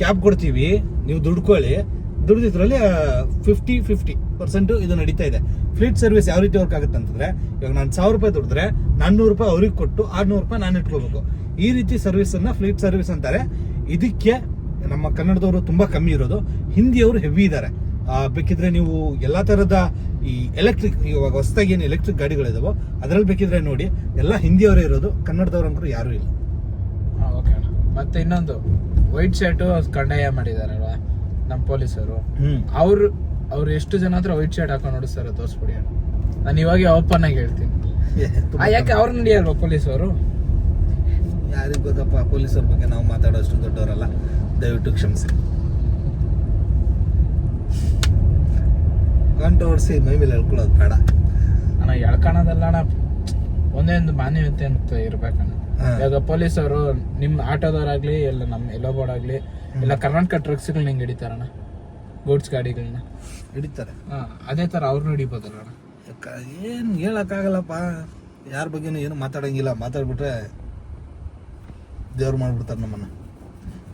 ಕ್ಯಾಬ್ ಕೊಡ್ತೀವಿ ನೀವು ದುಡ್ಕೊಳ್ಳಿ ದುಡ್ದಿದ್ರಲ್ಲಿ ಫಿಫ್ಟಿ ಫಿಫ್ಟಿ ಪರ್ಸೆಂಟು ಇದು ನಡೀತಾ ಇದೆ. ಫ್ಲೀಟ್ ಸರ್ವಿಸ್ ಯಾವ ರೀತಿ ವರ್ಕ್ ಆಗುತ್ತೆ ಅಂತಂದ್ರೆ, ಇವಾಗ ನಾನು ಸಾವಿರ ರೂಪಾಯಿ ದುಡಿದ್ರೆ ನಾನ್ನೂರು ರೂಪಾಯಿ ಅವ್ರಿಗೆ ಕೊಟ್ಟು ಆರ್ನೂರು ರೂಪಾಯಿ ನಾನು ಇಟ್ಕೋಬೇಕು. ಈ ರೀತಿ ಸರ್ವಿಸ್ ಅನ್ನ ಫ್ಲೀಟ್ ಸರ್ವಿಸ್ ಅಂತಾರೆ. ಇದಕ್ಕೆ ನಮ್ಮ ಕನ್ನಡದವರು ತುಂಬಾ ಕಮ್ಮಿ ಇರೋದು. ಹಿಂದಿಯವರು ಹೆವಿ ಇದ್ದಾರೆ. ಬೇಕಿದ್ರೆ ನೀವು ಎಲ್ಲಾ ತರದ ಈ ಎಲೆಕ್ಟ್ರಿಕ್ ಇವಾಗ ಹೊಸದಾಗಿ ಏನು ಎಲೆಕ್ಟ್ರಿಕ್ ಗಾಡಿಗಳಿದಾವೋ, ಅದರಲ್ಲಿ ಬೇಕಿದ್ರೆ ನೋಡಿ. ಎಲ್ಲ ಹಿಂದಿಯವರೇ ಇರೋದು, ಕನ್ನಡದವ್ರು ಅಂಕರು ಯಾರು ಇಲ್ಲ. ಓಕೆ ಮತ್ತೆ ಇನ್ನೊಂದು ವೈಟ್ ಶರ್ಟ್ ಕಡ್ಡಾಯ ಮಾಡಿದಾರಲ್ವಾ? ನಮ್ಮ ಪೊಲೀಸರು. ಅವರು ಅವ್ರು ಎಷ್ಟು ಜನ ಹತ್ರ ವೈಟ್ ಶರ್ಟ್ ಹಾಕೊಂಡು ನೋಡಿಸ್ತಾರೆ ತೋರಿಸ್ಬಿಡಿ ನಾನು ಇವಾಗ ಓಪನ್ ಆಗಿ ಹೇಳ್ತೀನಿ. ಯಾಕೆ ಅವ್ರು ಪೊಲೀಸ್ ಅವರು ಯಾರಿಗೂ ಗೊತ್ತಪ್ಪ ಪೊಲೀಸರ ಬಗ್ಗೆ ನಾವು ಮಾತಾಡೋಷ್ಟು ದೊಡ್ಡವರಲ್ಲ. ದಯವಿಟ್ಟು ಕ್ಷಮಿಸಿ. ಕಂಟ್ರೋವರ್ಸಿ ಮೈ ಮೇಲೆ ಹೇಳ್ಕೊಳ್ಳೋದು ಬೇಡ. ಅಣ್ಣ ಎಳ್ಕೊಳೋದಲ್ಲ ಅಣ್ಣ. ಒಂದೇ ಒಂದು ಮಾನ್ಯತೆ ಅಂತ ಇರ್ಬೇಕಣ್ಣ. ಇವಾಗ ಪೊಲೀಸರು ನಿಮ್ ಆಟೋದವರಾಗ್ಲಿ ಎಲ್ಲ ನಮ್ಮ ಎಲ್ಲೋ ಬೋರ್ಡ್ ಆಗ್ಲಿ ಇಲ್ಲ ಕರ್ನಾಟಕ ಟ್ರಕ್ಸ್ಗಳನ್ನ ಹೆಂಗೆ ಹಿಡಿತಾರಣ್ಣ? ಗೂಡ್ಸ್ ಗಾಡಿಗಳನ್ನ? ಹಿಡಿತಾರೆ. ಹಾಂ ಅದೇ ತರ ಅವ್ರನ್ನ ಹಿಡಿಬೋದಲ್ಲ ಅಣ್ಣ? ಯಾಕ- ಏನ್ ಹೇಳಕ್ಕಾಗಲ್ಲಪ್ಪ. ಯಾರ ಬಗ್ಗೆನೂ ಏನು ಮಾತಾಡಂಗಿಲ್ಲ. ಮಾತಾಡ್ಬಿಟ್ರೆ ದೇವ್ರು ಮಾಡ್ಬಿಡ್ತಾರೆ ನಮ್ಮನ್ನ.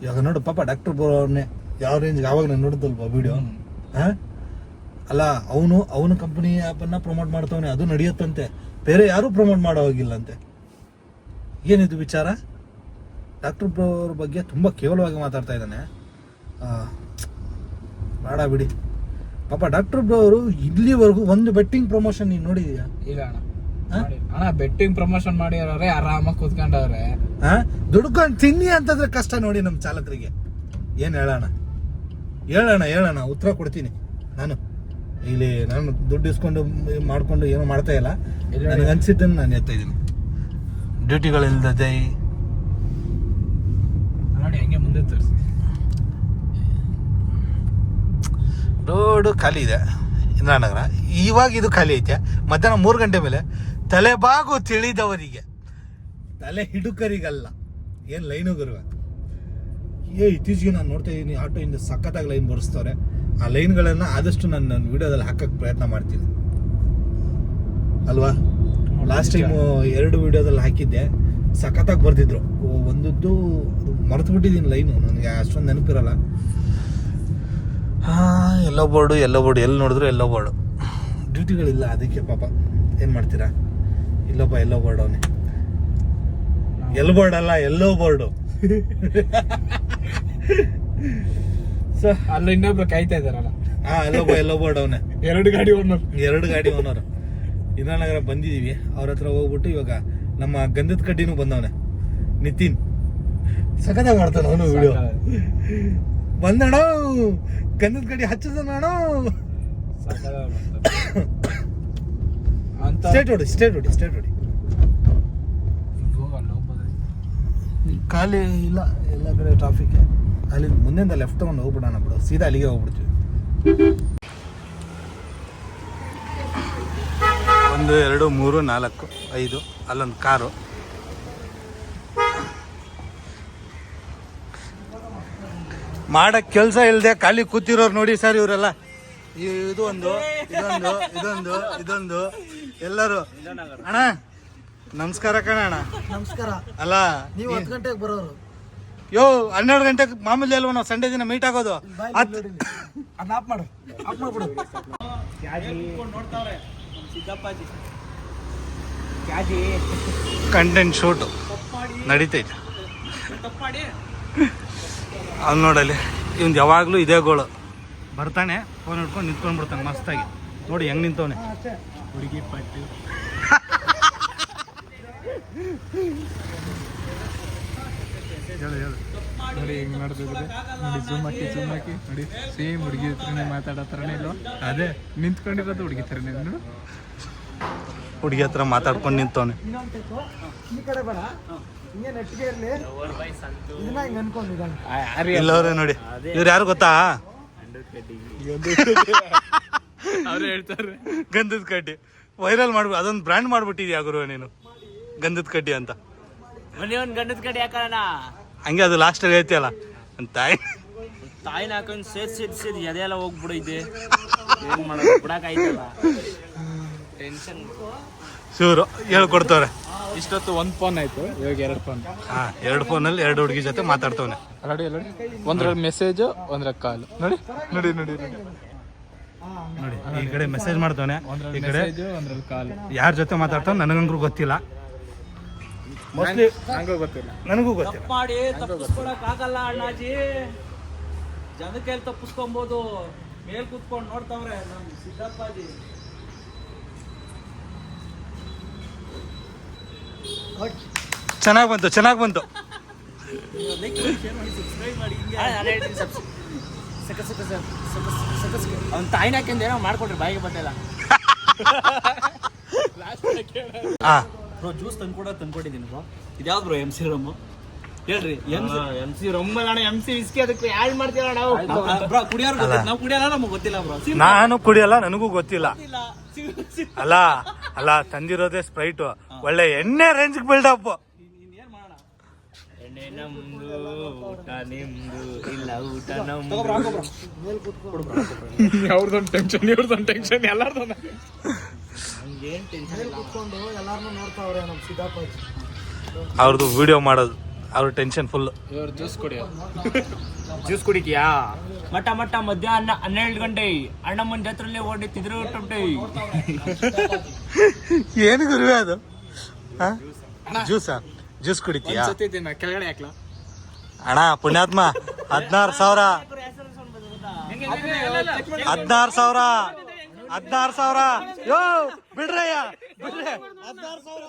ಇವಾಗ ನೋಡು ಪಾಪ ಡಾಕ್ಟರ್ ಅವ್ರನ್ನೇ ಯಾವ ರೇಂಜ್ ಯಾವಾಗ ನಾನು ನೋಡಿದ್ದಲ್ವ ವಿಡಿಯೋ ಹಾಂ? ಅಲ್ಲ ಅವನು ಅವನ ಕಂಪನಿ ಆ್ಯಪನ್ನ ಪ್ರಮೋಟ್ ಮಾಡ್ತಾವನೆ ಅದು ನಡೆಯುತ್ತಂತೆ. ಬೇರೆ ಯಾರೂ ಪ್ರಮೋಟ್ ಮಾಡೋ ಹೋಗಿಲ್ಲಂತೆ. ಏನಿದು ವಿಚಾರ? ಡಾಕ್ಟರ್ ಬ್ರೋ ಅವ್ರ ಬಗ್ಗೆ ತುಂಬ ಕೇವಲವಾಗಿ ಮಾತಾಡ್ತಾ ಇದ್ದಾನೆ. ಬೇಡ ಬಿಡಿ. ಪಾಪ ಡಾಕ್ಟರ್ ಬ್ರೋ ಅವರು ಇಲ್ಲಿವರೆಗೂ ಒಂದು ಬೆಟ್ಟಿಂಗ್ ಪ್ರಮೋಷನ್ ನೀನು ನೋಡಿದೀಯಾ? ಈಗ ಅಣ್ಣ. ಅಣ್ಣ ಬೆಟ್ಟಿಂಗ್ ಪ್ರಮೋಷನ್ ಮಾಡಿರೋರೆ ಆರಾಮಾಗಿ ಕೂತ್ಕೊಂಡವ್ರೆ. ಹಾ? ದುಡ್ಕೊಂಡು ತಿನ್ನಿ ಅಂತಂದ್ರೆ ಕಷ್ಟ ನೋಡಿ ನಮ್ಮ ಚಾಲಕರಿಗೆ. ಏನು ಹೇಳೋಣ ಹೇಳೋಣ ಹೇಳೋಣ ಉತ್ತರ ಕೊಡ್ತೀನಿ. ನಾನು. ಇಲ್ಲಿ ನಾನು ದುಡ್ಡು ಇಸ್ಕೊಂಡು ಮಾಡಿಕೊಂಡು ಏನೂ ಮಾಡ್ತಾ ಇಲ್ಲ. ಇಲ್ಲ ನನಗೆ ಅನ್ಸಿದ್ದನ್ನು ನಾನು ಎತ್ತಾ ಇದ್ದೀನಿ. ಡ್ಯೂಟಿಗಳಿಲ್ಲದೆ ನೋಡಿ ಹಂಗೆ ಮುಂದೆ ತೋರಿಸಿ. ರೋಡು ಖಾಲಿ ಇದೆ ಇಂದ್ರಾನಗರ. ಇವಾಗ ಇದು ಖಾಲಿ ಐತೆ. ಮಧ್ಯಾಹ್ನ ಮೂರು ಗಂಟೆ ಮೇಲೆ ತಲೆಬಾಗು ತಿಳಿದವರಿಗೆ. ತಲೆ ಹಿಡುಕರಿಗಲ್ಲ. ಏನು ಲೈನು ಗುರುವ ಏ ಇತ್ತೀಚೆಗೆ ನಾನು ನೋಡ್ತಾ ಇದ್ದೀನಿ ಆಟೋ ಇಂದ ಸಖತ್ತಾಗಿ ಲೈನ್ ಬರೆಸ್ತವ್ರೆ ಆ ಲೈನ್ಗಳನ್ನು ಆದಷ್ಟು ನಾನು ನನ್ನ ವಿಡಿಯೋದಲ್ಲಿ ಹಾಕಕ್ಕೆ ಪ್ರಯತ್ನ ಮಾಡ್ತೀನಿ. ಅಲ್ವಾ? ಲಾಸ್ಟ್ ಟೈಮು ಎರಡು ವಿಡಿಯೋದಲ್ಲಿ ಹಾಕಿದ್ದೆ ಸಖತ್ತಾಗಿ ಬರ್ತಿದ್ರು ಒಂದದ್ದು ಮರೆತು ಬಿಟ್ಟಿದ್ದೀನಿ ಲೈನು ನನಗೆ ಅಷ್ಟೊಂದು ನೆನಪಿರಲ್ಲ. ಹಾಂ ಎಲ್ಲೋ ಬೋರ್ಡು ಎಲ್ಲೋ ಬೋರ್ಡು. ಎಲ್ಲಿ ನೋಡಿದ್ರು ಎಲ್ಲೋ ಬೋರ್ಡು. ಡ್ಯೂಟಿಗಳಿಲ್ಲ ಅದಕ್ಕೆ ಪಾಪ. ಏನು ಮಾಡ್ತೀರಾ? ಇಲ್ಲಪ್ಪ ಎಲ್ಲೋ ಬೋರ್ಡ್ ಅವನೇ. ಎಲ್ ಬೋರ್ಡ್ ಅಲ್ಲ ಎಲ್ಲೋ ಬೋರ್ಡು. ಸೊ ಅಲ್ಲಿ ಇನ್ನೊಬ್ರು ಕಾಯ್ತಾ ಇದಾರಲ್ಲ ಹಾಂ ಎಲ್ಲೊಬ್ಬ ಎಲ್ಲೋ ಬೋರ್ಡ್ ಅವನೇ. ಎರಡು ಗಾಡಿ ಓನರ್. ಎರಡು ಗಾಡಿ ಓನರ್. ಇಂದ್ರಾನಗರ ಬಂದಿದೀವಿ. ಅವ್ರ ಹತ್ರ ಹೋಗ್ಬಿಟ್ಟು ಇವಾಗ ನಮ್ಮ ಗಂಧದ ಕಡ್ಡಿನೂ ಬಂದವನೆ. ನಿತಿನ್. ಸಖತ್ತಾಗಿ ಮಾಡ್ತಾನೆ ಅವನು ವಿಡಿಯೋ ಬಂದಣ ಗಂಧದ ಕಡಿ ಹಚ್ಚದಣ ಅಂತ ಸ್ಟೇಟ್ ಹೊಡಿ ಸ್ಟೇಟ್ ಹೊಡಿ ಸ್ಟೇಟ್ ಹೊಡಿ. ಖಾಲಿ ಇಲ್ಲ ಎಲ್ಲ ಕಡೆ ಟ್ರಾಫಿಕ್ ಅಲ್ಲಿ ಮುಂದಿಂದ ಲೆಫ್ಟ್ ತಗೊಂಡು ಹೋಗ್ಬಿಡೋಣ ಬಿಡು. ಸೀದಾ ಅಲ್ಲಿಗೆ ಹೋಗ್ಬಿಡ್ತೀವಿ. ಒಂದು ಎರಡು ಮೂರು ನಾಲ್ಕು ಐದು ಅಲ್ಲೊಂದು ಕಾರು. ಮಾಡಕ್ ಕೆಲಸ ಇಲ್ಲದೆ ಖಾಲಿ ಕೂತಿರೋರು ನೋಡಿ ಸರ್ ಇವರೆಲ್ಲ. ಇದು ಒಂದು ಇದೊಂದು ಇದೊಂದು ಇದೊಂದು. ಎಲ್ಲರೂ. ಅಣ್ಣ ನಮಸ್ಕಾರ ಕಣ ಅಣ್ಣ ನಮಸ್ಕಾರ. ಅಲ್ಲ ನೀವು ಹತ್ತು ಗಂಟೆಗೆ ಬರೋರು. ಯೋ ಹನ್ನೆರಡು ಗಂಟೆಗೆ ಮಾಮೂಲಿ ಅಲ್ವ ನಾವು ಸಂಡೇ ದಿನ ಮೀಟ್ ಆಗೋದು? ಹತ್ತು ಅದನ್ನ ಆಫ್ ಮಾಡು. ಆಫ್ ಮಾಡ್ಬಿಡು. ನೋಡ್ತಾವ್ರೆ ಸಿದ್ದಪ್ಪಾಜಿ ಕ್ಯಾಜಿ ಕಂಟೆಂಟ್ ಶೂಟ್ ನಡೀತೈತೆ. ತಪ್ಪಾಡಿ. ಅವ್ನು ನೋಡಲ್ಲಿ. ಇವ್ನು ಯಾವಾಗಲೂ ಇದೇ ಗೋಳು. ಬರ್ತಾನೆ ಫೋನ್ ಹಿಡ್ಕೊಂಡು ನಿಂತ್ಕೊಂಡು ಬಿಡ್ತಾನೆ ಮಸ್ತಾಗಿ. ನೋಡಿ ಹೆಂಗ್ ನಿಂತವನೆ. ಹುಡುಗಿ ಪಟ್ಟು. ನೋಡಿ ಹೆಂಗ್ ಮಾಡ್ತಿದ್ರೆ ನೋಡಿ ಜೂಮ್ ಹಾಕಿ ಜೂಮ್ ಹಾಕಿ. ನೋಡಿ ಸೇಮ್ ಹುಡುಗಿ ಹತ್ರನೇ ಮಾತಾಡೋ ಥರನೇ ಇಲ್ವಾ? ಅದೇ ನಿಂತ್ಕೊಂಡಿರೋದು ಹುಡುಗಿ ಥರನೇ ನೋಡು ಹುಡುಗಿ ಹತ್ರ ಮಾತಾಡ್ಕೊಂಡು ನಿಂತವನೆ. ಈ ಕಡೆ ಬೇಡ ಹಿಂಗೆ ನೆಟ್ಟಿಗೆ ಇರಲಿ. ಇದನ್ನ ಹಿಂಗೆ ಅನ್ಕೊಂಡಿದ್ದಾನೆ ಎಲ್ಲವ್ರೆ ನೋಡಿ. ಇವ್ರು ಯಾರು ಗೊತ್ತಾ? ಅವ್ರು ಹೇಳ್ತಾರೆ. ಗಂಧದ ಕಡ್ಡಿ. ವೈರಲ್ ಮಾಡ್ಬಿಟ್ಟು ಅದೊಂದು ಬ್ರ್ಯಾಂಡ್ ಮಾಡ್ಬಿಟ್ಟಿದ್ಯಾ ಗುರು ನೀನು? ಗಂಧದ ಕಡ್ಡಿ ಅಂತ. ಒಂದು ಗಂಧದ ಕಡೆ ಯಾಕಣ್ಣ ಹಂಗೆ ಅದು ಲಾಸ್ಟಲ್ಲಿ ಹೇಳ್ತೀಯಲ್ಲ? ನನ್ನ ತಾಯಿ. ತಾಯಿನ ಹಾಕೊಂಡು ಸೇದ್ ಸೇದ್ ಸೇದ್ ಎದೆಲ್ಲ ಹೋಗ್ಬಿಡೈತೆ. ಏನು ಮಾಡೋದು? ಬಿಡಕ್ ಆಯ್ತಲ್ಲ. ಟೆನ್ಷನ್ ಶಿವರು ಹೇಳ್ಕೊಡ್ತವ್ರೆ. ಇಷ್ಟೊತ್ತು ಒಂದು ಫೋನ್ ಆಯ್ತು ಇವಾಗ ಎರಡು ಫೋನ್ ಹಾ ಎರಡು ಫೋನಲ್ಲಿ ಎರಡು ಹುಡುಗಿ ಜೊತೆ ಮಾತಾಡ್ತವನೆ. ನೋಡಿ ನೋಡಿ ಒಂದ್ರ ಮೆಸೇಜ್ ಒಂದ್ರ ಕಾಲ್ ನೋಡಿ ನೋಡಿ ನೋಡಿ ನೋಡಿ. ನೋಡಿ ಈ ಕಡೆ ಮೆಸೇಜ್ ಮಾಡ್ತವನೆ. ಈ ಕಡೆ ಒಂದ್ರಲ್ಲಿ ಕಾಲ್ ಯಾರ ಜೊತೆ ಮಾತಾಡ್ತಾವ ನನಗಂಗ್ರು ಗೊತ್ತಿಲ್ಲ. ಮೋಸ್ಟ್ಲಿ ನಂಗೂ ಗೊತ್ತಿಲ್ಲ. ನನಗೂ ಗೊತ್ತಿಲ್ಲ. ಮಾಡಿ ತಪ್ಪಿಸ್ಕೊಳಕ್ ಆಗಲ್ಲ ಅಣ್ಣಾಜಿ. ಜನಕ್ಕೆ ತಪ್ಪಿಸ್ಕೊಂಬೋದು? ಮೇಲ್ ಕುತ್ಕೊಂಡು ನೋಡ್ತಾವ್ರೆ ನಮ್ ಸಿದ್ದಪ್ಪಾಜಿ. ಚೆನ್ನಾಗಿ ಬಂತು ಚೆನ್ನಾಗಿ ಬಂತು. ಅವ್ನ ತಾಯಿನ ಹಾಕಿಂದ ಏನೋ ಮಾಡ್ಕೊಡ್ರಿ ಬಾಯಿಗೆ ಬಟ್ಟಿಲ್ಲ ಹಾ ಬ್ರೋ ಜ್ಯೂಸ್ ತಂದ್ಕೊಡ ತಂದ್ಕೊಟ್ಟಿದ್ದೀನಿ ಬ್ರೋ ಇದ್ಯಾವ್ದು ಬ್ರೋ ಎಂ ಸಿ ರಮ್ ಹೇಳ್ರಿ ಎಂ ಎಂ ಸಿ ರಮ್ ಅಣ್ಣ ಎಂ ಸಿ ವಿಸ್ಕಿ ಅದಕ್ಕೆ ಆ್ಯಡ್ ಮಾಡ್ತೀರ ನಾವು ಬ್ರೋ ಕುಡಿಯೋರು ಗೊತ್ತಿಲ್ಲ. ನಾವು ಕುಡಿಯೋಲ್ಲ ನಮಗೆ ಗೊತ್ತಿಲ್ಲ ಬ್ರೋ ನಾನು ಕುಡಿಯಲ್ಲ ನನಗೂ ಗೊತ್ತಿಲ್ಲ. ಅಲ್ಲ ಅಲ್ಲ ತಂದಿರೋದೇ ಸ್ಪ್ರೈಟ್ ಒಳ್ಳೆ ಎಣ್ಣೆ ರೇಂಜ್ ಬಿಲ್ಡಪ್ ಎಣ್ಣೆ ನಮ್ದು ಊಟ ನಿಮ್ದು ಇಲ್ಲ ಊಟ ನಮ್ದು. ಅವ್ರದೊಂದು ಟೆನ್ಷನ್ ಇವ್ರದೊಂದು ಟೆನ್ಷನ್ ಎಲ್ಲಾರ್ದೊಂದು ಏನ್ ಟೆನ್ಷನ್ ಕುತ್ಕೊಂಡು ಎಲ್ಲಾರನ್ನೂ ನೋಡ್ತಾವ್ರೆ ನಮ್ಮ ಸಿದ್ದಾಪಾಜಿ ಅವ್ರದ್ದು ವಿಡಿಯೋ ಮಾಡೋದು. ಅವ್ರ ಟೆನ್ಷನ್ ಫುಲ್ ಇವ್ರು ಜ್ಯೂಸ್ ಕುಡಿಯೋದು ಜ್ಯೂಸ್ ಕುಡಿತೀಯಾ? ಮಟ್ಟ ಮಟ್ಟ ಮಧ್ಯಾಹ್ನ ಹನ್ನೆರಡು ಗಂಟೆ. ಅಣ್ಣಮ್ಮನ ಜಾತ್ರೆಲ್ಲೇ ಓಡಿತಿದ್ರು ಟೊಟ್ಟೆ ಏನು ಗುರುವೆ ಅದು? ಜ್ಯೂಸಾ? ಜ್ಯೂಸ್ ಕುಡಿತೀಯ? ಕೆಳಗಡೆ ಹಾಕ್ಲಾ. ಅಣ್ಣ ಪುಣ್ಯಾತ್ಮ ಹದಿನಾರು ಸಾವಿರ. ಹದಿನಾರು ಸಾವಿರ. ಹದಿನಾರು ಸಾವಿರ. ಯೋ ಬಿಡ್ರಯ್ಯ ಬಿಡ್ರೆ. ಹದಿನಾರು ಸಾವಿರ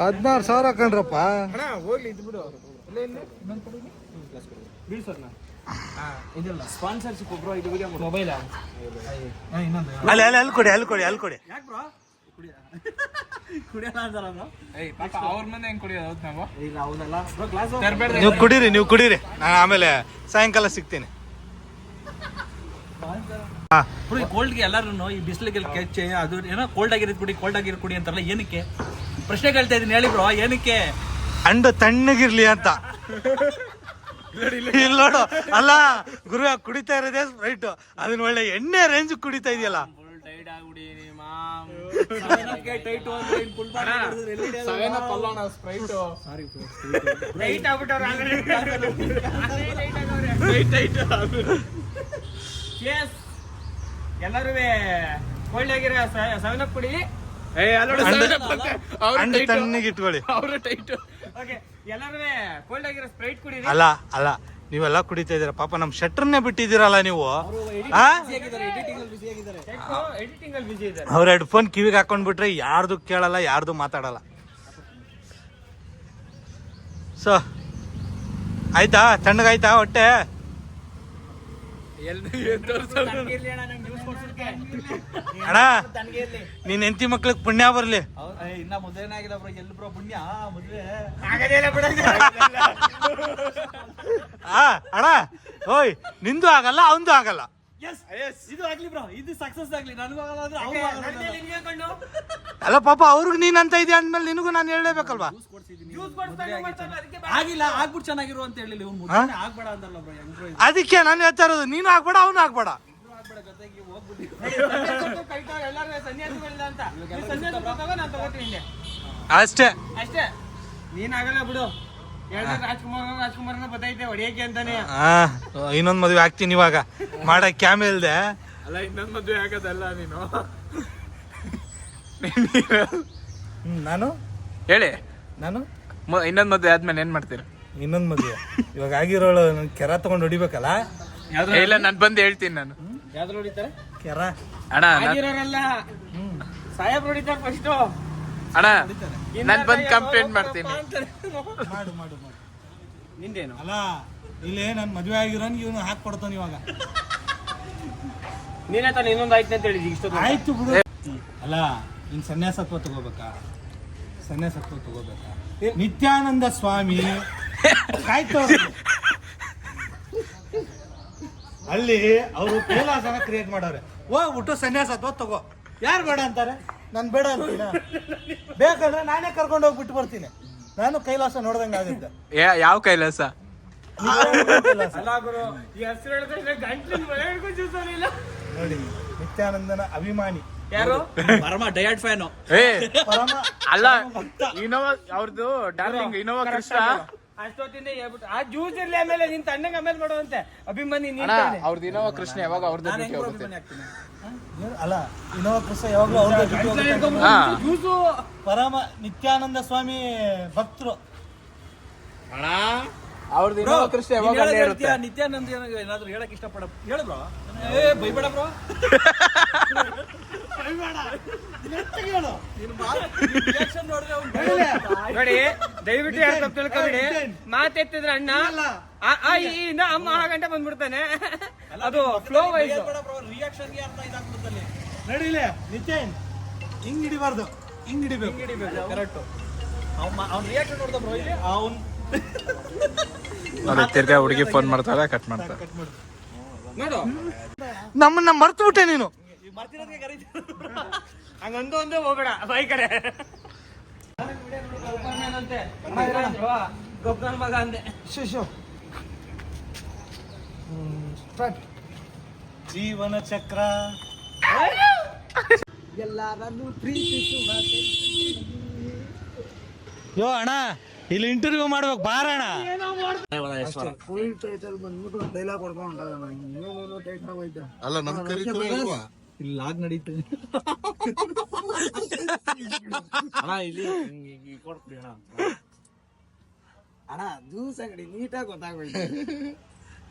ಹದಿನಾರು ಸಾವಿರ ಕಣ್ರಪ್ಪ. ಅಣ್ಣ ಹೋಗ್ಲಿ ಇದು ಬಿಡು ಇಲ್ಲ ಇಲ್ಲ ಇನ್ನೊಂದು ಕೊಡು ಇದಿಲ್ಲ ಸ್ಪಾನ್ಸರ್ಶಿಪ್ ಒಬ್ರು ಇದು ವಿಡಿಯೋ ಮೊಬೈಲ್ ಇನ್ನೊಂದು. ಅಲ್ಲಿ ಅಲ್ಲಿ ಅಲ್ಲಿ ಕೊಡಿ ಅಲ್ಲಿ ಕೊಡಿ ಅಲ್ಲಿ ಕೊಡಿ. ಯಾಕೆ ಬ್ರೋ ನಾವು? ಕುಡೀರಿ ನೀವು ಕುಡೀರಿ. ನಾನು ಆಮೇಲೆ ಸಾಯಂಕಾಲ ಸಿಗ್ತೀನಿ. ಹಾ. ಬ್ರೋ ಈ ಕೋಲ್ಡ್ಗೆ ಎಲ್ಲರೂ ಈ ಬಿಸಿಲಿಗೆ ಕೆಚ್ಚೆ ಅದು ಏನೋ ಕೋಲ್ಡ್ ಆಗಿರೋದು ಕುಡಿ ಕೋಲ್ಡ್ ಆಗಿರೋ ಕುಡಿ ಅಂತಾರಲ್ಲ ಏನಕ್ಕೆ? ಪ್ರಶ್ನೆ ಕೇಳ್ತಾ ಇದೀನಿ ಹೇಳಿ ಬ್ರೋ ಏನಕ್ಕೆ? ಅಂಡು ತಣ್ಣಗಿರ್ಲಿ ಅಂತ. ಇಲ್ಲ. ನೋಡು. ಅಲ್ಲ ಗುರು ಕುಡಿತಾ ಇರೋದೇ ಸ್ಪ್ರೈಟ್ ಅದನ್ನ ಒಳ್ಳೆ ಎಣ್ಣೆ ರೇಂಜ್ ಕುಡಿತಾ ಇದೆಯಲ್ಲ. ಫುಲ್ ಟೈಟ್ ಆಗ್ಬಿಡಿ ನಿಮ್ಮ ಟೈಟ್ ಫುಲ್ ಸವೆನ್ ಅಪ್ ಅಲ್ಲ ನಾವು ಸ್ಪ್ರೈಟ್ ಟೈಟ್ ಆಗ್ಬಿಟ್ಟವ್ರೆ. ಎಲ್ಲರೂ ಆಗಿರೋ ಸೆವೆನ್ ಅಪ್ ಕುಡಿ. ಅಂಡು ತಣ್ಣಗೆ ಇಟ್ಕೊಳ್ಳಿ ಅವ್ರ ಟೈಟ್ ಓಕೆ ಎಲ್ಲರೂ ಕೋಲ್ಡ್ ಆಗಿರೋ ಸ್ಪ್ರೈಟ್ ಕುಡಿ ಅಲ್ಲ ಅಲ್ಲ ನೀವೆಲ್ಲ ಕುಡಿತಾ ಇದೀರ ಪಾಪ ನಮ್ ಶೆಟ್ರನ್ನೇ ಬಿಟ್ಟಿದ್ದೀರಲ್ಲ ನೀವು. ಆ? ಎಡಿಟಿಂಗ್ ಅಲ್ಲಿ ಬಿಸಿ ಇದ್ದಾರೆ. ಅವ್ರ ಹೆಡ್ಫೋನ್ ಕಿವಿಗೆ ಹಾಕೊಂಡ್ಬಿಟ್ರೆ ಯಾರ್ದು ಕೇಳಲ್ಲ ಯಾರ್ದು ಮಾತಾಡಲ್ಲ. ಸೊ ಆಯ್ತಾ? ತಣ್ಣಗಾಯ್ತಾ ಹೊಟ್ಟೆ? ಅಣ್ಣ ನೀನ್ ಹೆಂಡತಿ ಮಕ್ಳಿಗೆ ಪುಣ್ಯ ಬರ್ಲಿ. ಇನ್ನ ಮದುವೆನೇ ಆಗಿಲ್ಲ ಬ್ರೋ ಎಲ್ಲಿ ಬ್ರೋ ಪುಣ್ಯ ಮದುವೆ. ಅಣ್ಣ ಓಯ್ ನಿಂದು ಆಗಲ್ಲ ಅವಂದು ಆಗಲ್ಲ. ಇದು ಆಗ್ಲಿ ಬ್ರೋ ಇದು ಸಕ್ಸಸ್ ಆಗ್ಲಿ ನನಗೂ ಆಗಲ್ಲ ಅಂದ್ರೆ ಅವ್ನು ಆಗಲ್ಲ ನಾನು. ಅಲ್ಲ ಪಾಪ ಅವ್ರಿಗೆ ನೀನ್ ಅಂತ ಇದೆಯಾ ಅಂದ್ಮೇಲೆ ನಿನಗೂ ನಾನು ಹೇಳಲೇಬೇಕಲ್ವಾ? ಆಗಿಲ್ಲ ಆಗ್ಬಿಟ್ಟು ಚೆನ್ನಾಗಿರು ಅಂತ ಹೇಳಿಲ್ಲ ಇವ್ನು. ಮದುವೆ ಆಗ್ಬೇಡ ಅಂತಲ್ಲ ಬ್ರೋ ಅದಕ್ಕೆ ನಾನು ಹೇಳ್ತಾ ಇರೋದು ನೀನು ಆಗ್ಬೇಡ ಅವನು ಆಗ್ಬೇಡ. ಜೊತೆಗೆ ಅಷ್ಟೇ. ಅಷ್ಟೇ. ನೀನ್ ಆಗಲ್ಲ ಬಿಡು ರಾಜ್ಕುಮಾರ್ ರಾಜ್ಕುಮಾರ್ನ ಬತ್ತೈತೆ ಹೊಡಿಯಕ್ಕೆ ಅಂತಾನೆ. ಆ ಇನ್ನೊಂದು ಮದುವೆ ಆಗ್ತೀನಿ ಇವಾಗ. ಮಾಡಕ್ ಕ್ಯಾಮೆ ಇಲ್ದೆ ಅಲ್ಲ ಇನ್ನೊಂದ್ ಮದ್ವೆ ಆಗದಲ್ಲ ನೀನು. ಹ್ಮ್, ನಾನು? ಹೇಳಿ. ನಾನು? ಇನ್ನೊಂದ್ ಮದ್ವೆ ಆದ್ಮೇಲೆ ಏನ್ ಮಾಡ್ತೀರ? ಇನ್ನೊಂದು ಮದುವೆ. ಇವಾಗ ಆಗಿರೋಳು ನನ್ ಕೆರ ತಗೊಂಡ್ ಹೊಡಿಬೇಕಲ್ಲ? ಇಲ್ಲ ನಾನು ಬಂದು ಹೇಳ್ತೀನಿ ನಾನು. ಯಾವ್ದು ಹೊಡಿತಾರೆ? ಕೆರ. ಅಣ್ಣ ಆಗಿರೋರಲ್ಲ ಸಾಹೇಬ್ ಹೊಡಿತಾರೆ ಫಸ್ಟ್ ಅಣ್ಣ ನಾನ್ ಬಂದ್ ಕಂಪ್ಲೇಂಟ್ ಮಾಡ್ತೀನಿ. ಮಾಡು ಮಾಡು ಮಾಡು. ನಿಂದೇನು? ಅಲ್ಲ ಇಲ್ಲೇ ನಾನು ಮದುವೆ ಆಗಿರೋನ್ ಇವನು ಹಾಕೊಡ್ತಾನೆ ಇವಾಗ. ನೀನೇ ತಾನು ಇನ್ನೊಂದು ಆಯ್ತು ಅಂತ ಹೇಳಿದ್ವಿ ಇಷ್ಟೊತ್ತು ಆಯ್ತು ಬಿಡು. ಅಲ್ಲ ನೀನ್ ಸನ್ಯಾಸತ್ವ ತಗೋಬೇಕಾ? ಸನ್ಯಾಸತ್ವ ತಗೋಬೇಕಾ? ನಿತ್ಯಾನಂದ ಸ್ವಾಮಿ. ಆಯ್ತು ಅಲ್ಲಿ ಅವರು ಕೈಲಾಸನ ಕ್ರಿಯೇಟ್ ಮಾಡವ್ರೆ ಸನ್ಯಾಸ ಅಥವಾ ತಗೋ. ಯಾರು ಬೇಡ ಅಂತಾರೆ? ನಾನು ಬೇಡ ಅಂತೀನ? ಬೇಕಂದ್ರೆ ನಾನೇ ಕರ್ಕೊಂಡು ಹೋಗಿ ಬಿಟ್ಟು ಬರ್ತೀನಿ. ನಾನು ಕೈಲಾಸ ನೋಡ್ದಂಗೆ ಆಗುತ್ತೆ. ಯಾವ ಕೈಲಾಸ? ನೋಡಿ ನಿತ್ಯಾನಂದನ ಅಭಿಮಾನಿ. ಯಾರು? ಪರಮ ಡಯಟ್ ಫ್ಯಾನು. ಏ ಪರಮ ಅಲ್ಲ ಇನೋವಾ ಅವ್ರದ್ದು ಡಾರ್ಲಿಂಗ್ ಇನೋವಾ ಕೃಷ್ಣ. ಅಷ್ಟೊತ್ತಿಂದ ಹೇಳ್ಬಿಟ್ಟು ಆ ಜ್ಯೂಸ್ ಇರ್ಲಿ ಆಮೇಲೆ ನಿನ್ ತಣ್ಣಗೆ ಆಮೇಲೆ ಮಾಡುವಂತೆ. ನೀನ್ ಅಣ್ಣ ಅವ್ರದ್ದು ಇನೋವಾ ಕೃಷ್ಣ ಯಾವಾಗ ಅವ್ರದ್ದು ನಾನು ಹೆಂಗ್ ಹೋಗುತ್ತೆ ಅಭಿಮಾನಿ ಆಗ್ತೀನಿ? ಅಲ್ಲ ಇನ್ನೋವಾ ಕೃಷ್ಣ ಯಾವಾಗಲೂ ಅವ್ರದ್ದು ಹಾ. ಜ್ಯೂಸು ಪರಮ ನಿತ್ಯಾನಂದ ಸ್ವಾಮಿ ಭಕ್ತರು. ಅಣ್ಣ. ಅವ್ರದ್ದು ಇನೋವಾ ಕೃಷ್ಣ ಯಾವಾಗ ಅಲ್ಲೇ ಇರುತ್ತೆ? ನಿತ್ಯಾನಂದ ಏನಾದ್ರು ಹೇಳಕ್ ಇಷ್ಟಪಡ ಹೇಳು ಬ್ರೋ ಏ ಬೈಬೇಡ ಬ್ರೋ ನೋಡಿ ದಯವಿಟ್ಟು ಯಾರು ತಪ್ಪು ತಿಳ್ಕೊಬೇಡಿ. ಮಾತೆತ್ತಿದ್ರ ಅಣ್ಣ. ಆ, ಆ, ಈ, ಇಂದ ಅಮ್ಮ ಆ ಗಂಟೆ ಬಂದ್ಬಿಡ್ತಾನೆ. ಅದು ಫ್ಲೋ ವೈಸ್ ನಡಿಲೆ ನಿತ್ಯನ್. ಹಿಂಗ್ ಹಿಡಿಬಾರ್ದು. ಹಿಂಗ್ ಹಿಡಿಬೇಕು. ಕರೆಕ್ಟ್ ಅವ್ನ ಅವ್ನ ರಿಯಾಕ್ಷನ್ ನೋಡ್ದ ಬ್ರೋ ಇಲ್ಲಿ? ಅವ್ನ್ ನೋಡಿ ತಿರ್ಗಾ ಹುಡುಗಿ ಫೋನ್ ಮಾಡ್ತಾಳೆ ಕಟ್ ಮಾಡ್ತಾರೆ ಕಟ್ ಮಾಡು ನೋಡು. ನಮ್ಮನ್ನ ಮರ್ತು ಬಿಟ್ಟೆ ನೀನು. ಮರ್ತಿರೋದಕ್ಕೆ ಕರೀತೀನಿ. ಹಂಗಂದು ಒಂದು ಹೋಗ್ಬೇಡ ಬೈ ಕಡೆ ಗೊಬ್ಬರ ಮಗ ಅಂದೆ. ಶಿಶು ಜೀವನ ಚಕ್ರ. ಎಲ್ಲರನ್ನು ಪ್ರೀತಿಸುವ ಯೋ ಅಣ್ಣ ಇಲ್ಲಿ ಇಂಟರ್ವ್ಯೂ ಮಾಡ್ಬೇಕು ಬಾರಣ ಫುಲ್ ಟೈಟಲ್ ಬಂದ್ಬಿಟ್ಟು ಡೈಲಾಗ್ ಕೊಡ್ಕೊಂಡು ಅಲ್ಲ ನಮ್ ಕರಿತಾರೆ ಇಲ್ಲಿ ಲಾಗ್ ನಡೀತು. ಅಣ್ಣ ಇಲ್ಲಿ ಕೊಡ್ತೀವಿ ಅಣ್ಣ. ಅಣ್ಣ ಜ್ಯೂಸ್ ಅಂಗಡಿ ನೀಟಾಗಿ ಗೊತ್ತಾಗೋಯ್ತು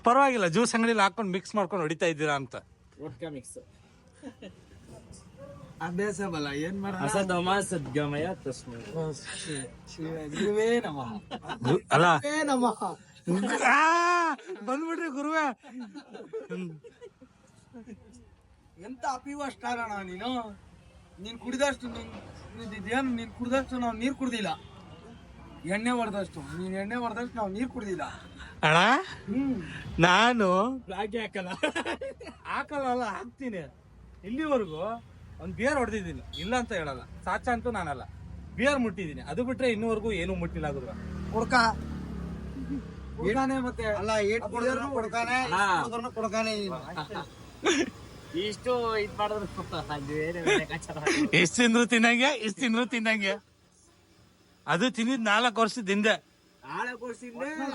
ಪರವಾಗಿಲ್ಲ ಜ್ಯೂಸ್ ಅಂಗಡಿಲಿ ಹಾಕೊಂಡು ಮಿಕ್ಸ್ ಮಾಡ್ಕೊಂಡು ಹೊಡಿತಾ ಇದ್ದೀರಾ ಅಂತ. ವೋಡ್ಕಾ ಮಿಕ್ಸ್ ಅಭ್ಯಾಸ ಬಲ ಏನ್ ಮಾಡ ಅಸದಮ ಸದ್ಗಮಯ ತಸ್ಮೈ. ಗುರುವೇ ನಮಃ. ಅಲ್ಲ. ಗುರುವೇ ನಮಃ. ಆ, ಬಂದ್ಬಿಟ್ರಿ ಗುರುವೆ. ಎಂತ ಅಪಿವ ಸ್ಟಾರ್ ಅಣ್ಣ ನೀನು? ನೀನ್ ಕುಡಿದಷ್ಟು ನೀನ್ ನೀನು ಕುಡಿದಷ್ಟು ನಾವು ನೀರು ಕುಡ್ದಿಲ್ಲ. ಎಣ್ಣೆ ಹೊಡೆದಷ್ಟು. ನೀನು ಎಣ್ಣೆ ಹೊಡೆದಷ್ಟು ನಾವು ನೀರು ಕುಡ್ದಿಲ್ಲ. ಅಣ್ಣ ನಾನು ರಾಗಿ ಹಾಕಲ್ಲ. ಹಾಕಲ್ಲ ಹಾಕ್ತೀನಿ. ಇಲ್ಲಿವರೆಗೂ ಒಂದು ಬಿಯರ್ ಹೊಡೆದಿದ್ದೀನಿ. ಇಲ್ಲ ಅಂತ ಹೇಳಲ್ಲ. ಸಾಚ ಅಂತೂ ನಾನಲ್ಲ. ಬಿಯರ್ ಮುಟ್ಟಿದ್ದೀನಿ. ಅದು ಬಿಟ್ರೆ ಇನ್ನೂವರೆಗೂ ಏನೂ ಮುಟ್ಟಿಲ್ಲ ಗುರು. ಕೊಡ್ಕ. ಹುಡ್ಕಾನೆ ಮತ್ತೆ ಅಲ್ಲ ಏಟ್ ಕುಡಿದ್ರು ಕೊಡ್ಕಾನೆ ಕೊಡ್ಕಾನೆ ಇಷ್ಟು ಇದ್ ಮಾಡಿದ್ರು ಎಷ್ಟು ತಿಂದ್ರು ತಿನ್ನಂಗೆ ಇಷ್ಟು ತಿಂದ್ರು ತಿನ್ನಂಗೆ. ಅದು ತಿಂದಿದ್ ನಾಲ್ಕು ವರ್ಷದಿಂದ.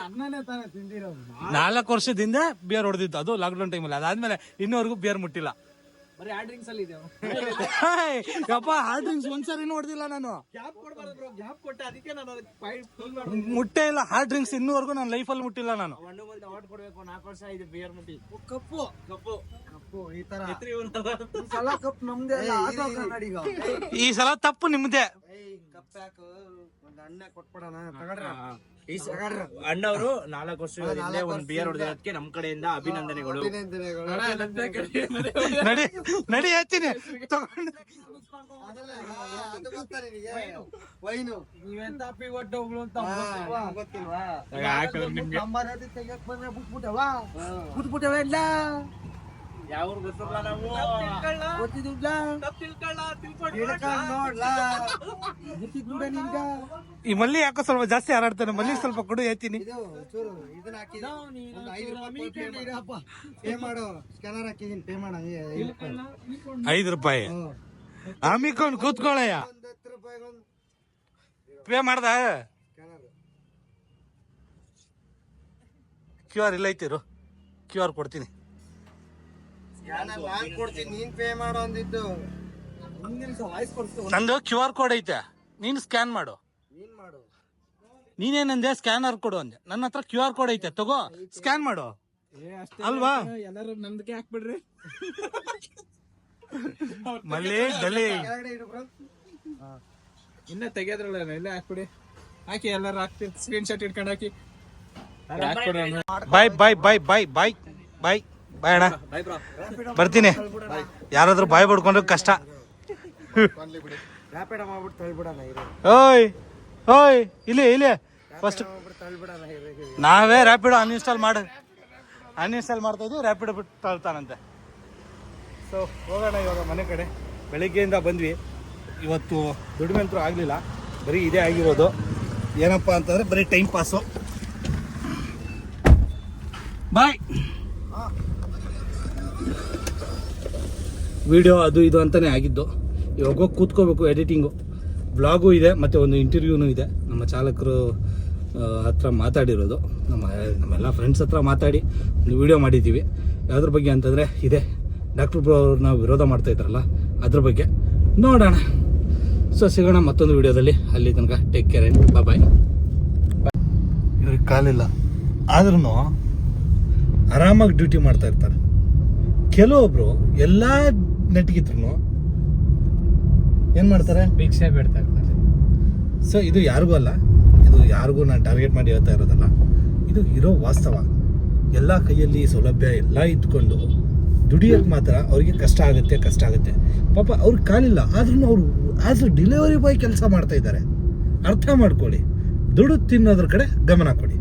ಅನ್ನನೇ ತಾನೇ ತಿಂದಿರೋದು. ನಾಲ್ಕು ವರ್ಷದಿಂದ ಬಿಯರ್ ಹೊಡೆದಿತ್ತು ಅದು ಲಾಕ್ಡೌನ್ ಟೈಮಲ್ಲಿ ಅದಾದ್ಮೇಲೆ ಇನ್ನೂವರೆಗೂ ಬಿಯರ್ ಮುಟ್ಟಿಲ್ಲ. ಬರೀ ಆ ಡ್ರಿಂಕ್ಸ್ ಅಲ್ಲಿ ಇದೆ ಹಾಯ್, ಯಪ್ಪ ಹಾರ್ಡ್ ಡ್ರಿಂಕ್ಸ್ ಒಂದ್ಸರಿನೂ ಹೊಡೆದಿಲ್ಲ ನಾನು. ಗ್ಯಾಪ್ ಕೊಡ್ಬಾರ್ದು ಬ್ರೋ ಗ್ಯಾಪ್ ಕೊಟ್ಟೆ ಅದಕ್ಕೆ ನಾನು ಅದಕ್ಕೆ ಫೈಟ್ ಫುಲ್ ಮುಟ್ಟೇ ಇಲ್ಲ. ಹಾರ್ಡ್ ಡ್ರಿಂಕ್ಸ್ ಇನ್ನೂವರೆಗೂ ನನ್ನ ಅಲ್ಲಿ ಮುಟ್ಟಿಲ್ಲ ನಾನು. ಹಣ್ಣು ಮುಂದೆ ಅವಾರ್ಡ್ ಕೊಡ್ಬೇಕು ನಾಲ್ಕು ವರ್ಷ ಇದು ಬಿಯರ್ ಮುಟ್ಟಿ. ಕಪ್ಪು ಕಪ್ಪು ಕಪ್ಪು. ಈ ತರ. ಈ ಸಲ ಕಪ್ ನಮ್ದೇ ಅಲ್ಲ ಈ ಸಲ ತಪ್ಪು ನಿಮ್ಮದೇ ಕಪ್ ಯಾಕು? ಒಂದ್ ಅಣ್ಣ ಅವರು ತಗಡ್ರ. ಈ ಸ- ಅಣ್ಣವರು ನಾಲ್ಕು ವರ್ಷ ಹಿಂದೆ ಒಂದು ಬಿಯರ್ ಹೊಡೆದಿರೋದಕ್ಕೆ ನಮ್ ಕಡೆಯಿಂದ ಅಭಿನಂದನೆಗಳು. ನಡಿ ನಡಿ ಹೇಳ್ತೀನಿ. ತಗೊಂಡು. ವೈನು. ನೀವೆಂತ ಅಪ್ಪಿ ಒಟ್ಟು ಹೋಗ್ಲು ಅಂತ ಗೊತ್ತಿಲ್ವಾ? ಹಾಕಿದ್ರೆ ನಿಮ್ಗೆ ನಂಬರ್ ಅದು ತೆಗಿಯಕ್ ಬಂದ್ರೆ ಬಿಟ್ಬಿಟ್ಟವ? ಬಿಟ್ಬಿಟ್ಟವ ಇಲ್ಲ? ಯಾವ ಗೊತ್ತಿಲ್ಲ ನಾವು? ಈ ಮಲ್ಲಿ ಯಾಕೋ ಸ್ವಲ್ಪ ಜಾಸ್ತಿ ಹಾರಾಡ್ತಾನೆ? ಮಲ್ಲಿ ಸ್ವಲ್ಪ ಕೊಡು ಹೇಳ್ತೀನಿ. ಐದು ರೂಪಾಯಿ ಪೇ ಮಾಡಪ್ಪ ಪೇ ಮಾಡು. ಸ್ಕ್ಯಾನರ್ ಹಾಕಿದೀನಿ ಪೇ ಮಾಡ. ಐದು ರೂಪಾಯಿ. ಐದು ರೂಪಾಯಿ ಆಮಿಕೊಂಡು ಕೂತ್ಕೊಳ್ಳಯ್ಯ ಪೇ ಮಾಡ್ದ ಕ್ಯೂ ಆರ್ ಇಲ್ಲ ಐತಿರು ಕ್ಯೂ ಆರ್ ಕೊಡ್ತೀನಿ. ನಾನ್ ಕೊಡ್ತೀನಿ. ನೀನ್ ಪೇ ಮಾಡು ಅಂದಿದ್ದು. ನಂದು ಕ್ಯೂ ಆರ್ ಕೋಡ್ ಐತೆ. ನೀನು ಸ್ಕ್ಯಾನ್ ಮಾಡು. ನೀನ್ ಮಾಡು. ನೀನೇನಂದೆ ಸ್ಕ್ಯಾನರ್ ಕೊಡು ಅಂದೆ. ನನ್ನ ಹತ್ರ ಕ್ಯೂ ಆರ್ ಕೋಡ್ ಐತೆ ತಗೋ. ಸ್ಕ್ಯಾನ್ ಮಾಡು. ಏ ಅಷ್ಟೇ ಅಲ್ವಾ? ಎಲ್ಲರೂ ನಂದಕ್ಕೆ ಹಾಕ್ಬಿಡ್ರಿ. ಮಲ್ಲಿ ಬ್ರೋ ಇನ್ನ ತೆಗೆದ್ರಲ್ಲ ಇಲ್ಲೇ ಹಾಕ್ಬಿಡಿ. ಹಾಕಿ ಎಲ್ಲರೂ ಹಾಕ್ತಿ ಸ್ಕ್ರೀನ್ ಶಾಟ್ ಇಟ್ಕೊಂಡು ಹಾಕಿ. ಬಾಯ್ ಬಾಯ್ ಬಾಯ್ ಬಾಯ್ ಬಾಯ್ ಬಾಯ್ ಬಾಯ್ ಅಣ್ಣ. ಬರ್ತೀನಿ. ಯಾರಾದ್ರೂ ಬಾಯ್ ಬಡ್ಕೊಂಡ್ರೆ ಕಷ್ಟ. ಓಯ್ ಓಯ್ ಇಲ್ಲಿ ಇಲ್ಲಿ. ಫಸ್ಟ್ ನಾವೇ ರ್ಯಾಪಿಡೋ ಅನ್ಇನ್ಸ್ಟಾಲ್ ಮಾಡಿ ಅನ್ಇನ್ಸ್ಟಾಲ್ ಮಾಡ್ತಾ ಇದ್ವಿ ರ್ಯಾಪಿಡೋ ಬಿಟ್ಟು ತಳ್ತಾನಂತೆ. ಸೊ ಹೋಗೋಣ ಇವಾಗ ಮನೆ ಕಡೆ. ಬೆಳಿಗ್ಗೆಯಿಂದ ಬಂದ್ವಿ. ಇವತ್ತು ದುಡಿಮೆ ಅಂತೂ ಆಗಲಿಲ್ಲ. ಬರೀ ಇದೇ ಆಗಿರೋದು. ಏನಪ್ಪ ಅಂತಂದ್ರೆ ಬರೀ ಟೈಮ್ ಪಾಸು ಬಾಯ್ ವಿಡಿಯೋ ಅದು ಇದು ಅಂತಾನೆ ಆಗಿದ್ದು. ಇವಾಗ ಹೋಗಿ ಕೂತ್ಕೋಬೇಕು ಎಡಿಟಿಂಗು ಬ್ಲಾಗು ಇದೆ, ಮತ್ತು ಒಂದು ಇಂಟರ್ವ್ಯೂನು ಇದೆ. ನಮ್ಮ ಚಾಲಕರು ಹತ್ರ ಮಾತಾಡಿರೋದು. ನಮ್ಮ, ನಮ್ಮೆಲ್ಲ ಫ್ರೆಂಡ್ಸ್ ಹತ್ರ ಮಾತಾಡಿ ಒಂದು ವಿಡಿಯೋ ಮಾಡಿದ್ದೀವಿ. ಯಾವುದ್ರ ಬಗ್ಗೆ ಅಂತಂದರೆ ಇದೆ. ಡಾಕ್ಟರ್ ಬ್ರೋ ಅವ್ರನ್ನ ವಿರೋಧ ಮಾಡ್ತಾ ಇದ್ರಲ್ಲ, ಅದ್ರ ಬಗ್ಗೆ ನೋಡೋಣ. ಸೊ ಸಿಗೋಣ ಮತ್ತೊಂದು ವಿಡಿಯೋದಲ್ಲಿ. ಅಲ್ಲಿ ತನಕ ಟೇಕ್ ಕೇರ್ ಬಾ ಬಾಯ್ ಇವ್ರಿಗೆ ಕಾಲಿಲ್ಲ. ಆದ್ರೂ ಆರಾಮಾಗಿ ಡ್ಯೂಟಿ ಮಾಡ್ತಾ ಇರ್ತಾರೆ. ಕೆಲವೊಬ್ರು ಎಲ್ಲ ನೆಟ್ಗಿದ್ರು ಏನು ಮಾಡ್ತಾರೆ? ಭಿಕ್ಷೆ ಬಿಡ್ತಾ ಇರ್ತಾರೆ. ಸೊ ಇದು ಯಾರಿಗೂ ಅಲ್ಲ. ಇದು ಯಾರಿಗೂ ನಾನು ಟಾರ್ಗೆಟ್ ಮಾಡಿ ಹೇಳ್ತಾ ಇರೋದಲ್ಲ. ಇದು ಇರೋ ವಾಸ್ತವ. ಎಲ್ಲ ಕೈಯಲ್ಲಿ ಸೌಲಭ್ಯ ಎಲ್ಲ ಇಟ್ಕೊಂಡು ದುಡಿಯೋಕ್ಕೆ ಮಾತ್ರ ಅವ್ರಿಗೆ ಕಷ್ಟ ಆಗುತ್ತೆ ಕಷ್ಟ ಆಗುತ್ತೆ. ಪಾಪ ಅವ್ರಿಗೆ ಕಾಲಿಲ್ಲ ಆದ್ರೂ ಅವರು ಆಸ್ ಡೆಲಿವರಿ ಬಾಯ್ ಕೆಲಸ ಮಾಡ್ತಾ ಇದ್ದಾರೆ. ಅರ್ಥ ಮಾಡ್ಕೊಳ್ಳಿ. ದುಡ್ಡು ತಿನ್ನೋದ್ರ ಕಡೆ ಗಮನ ಕೊಡಿ.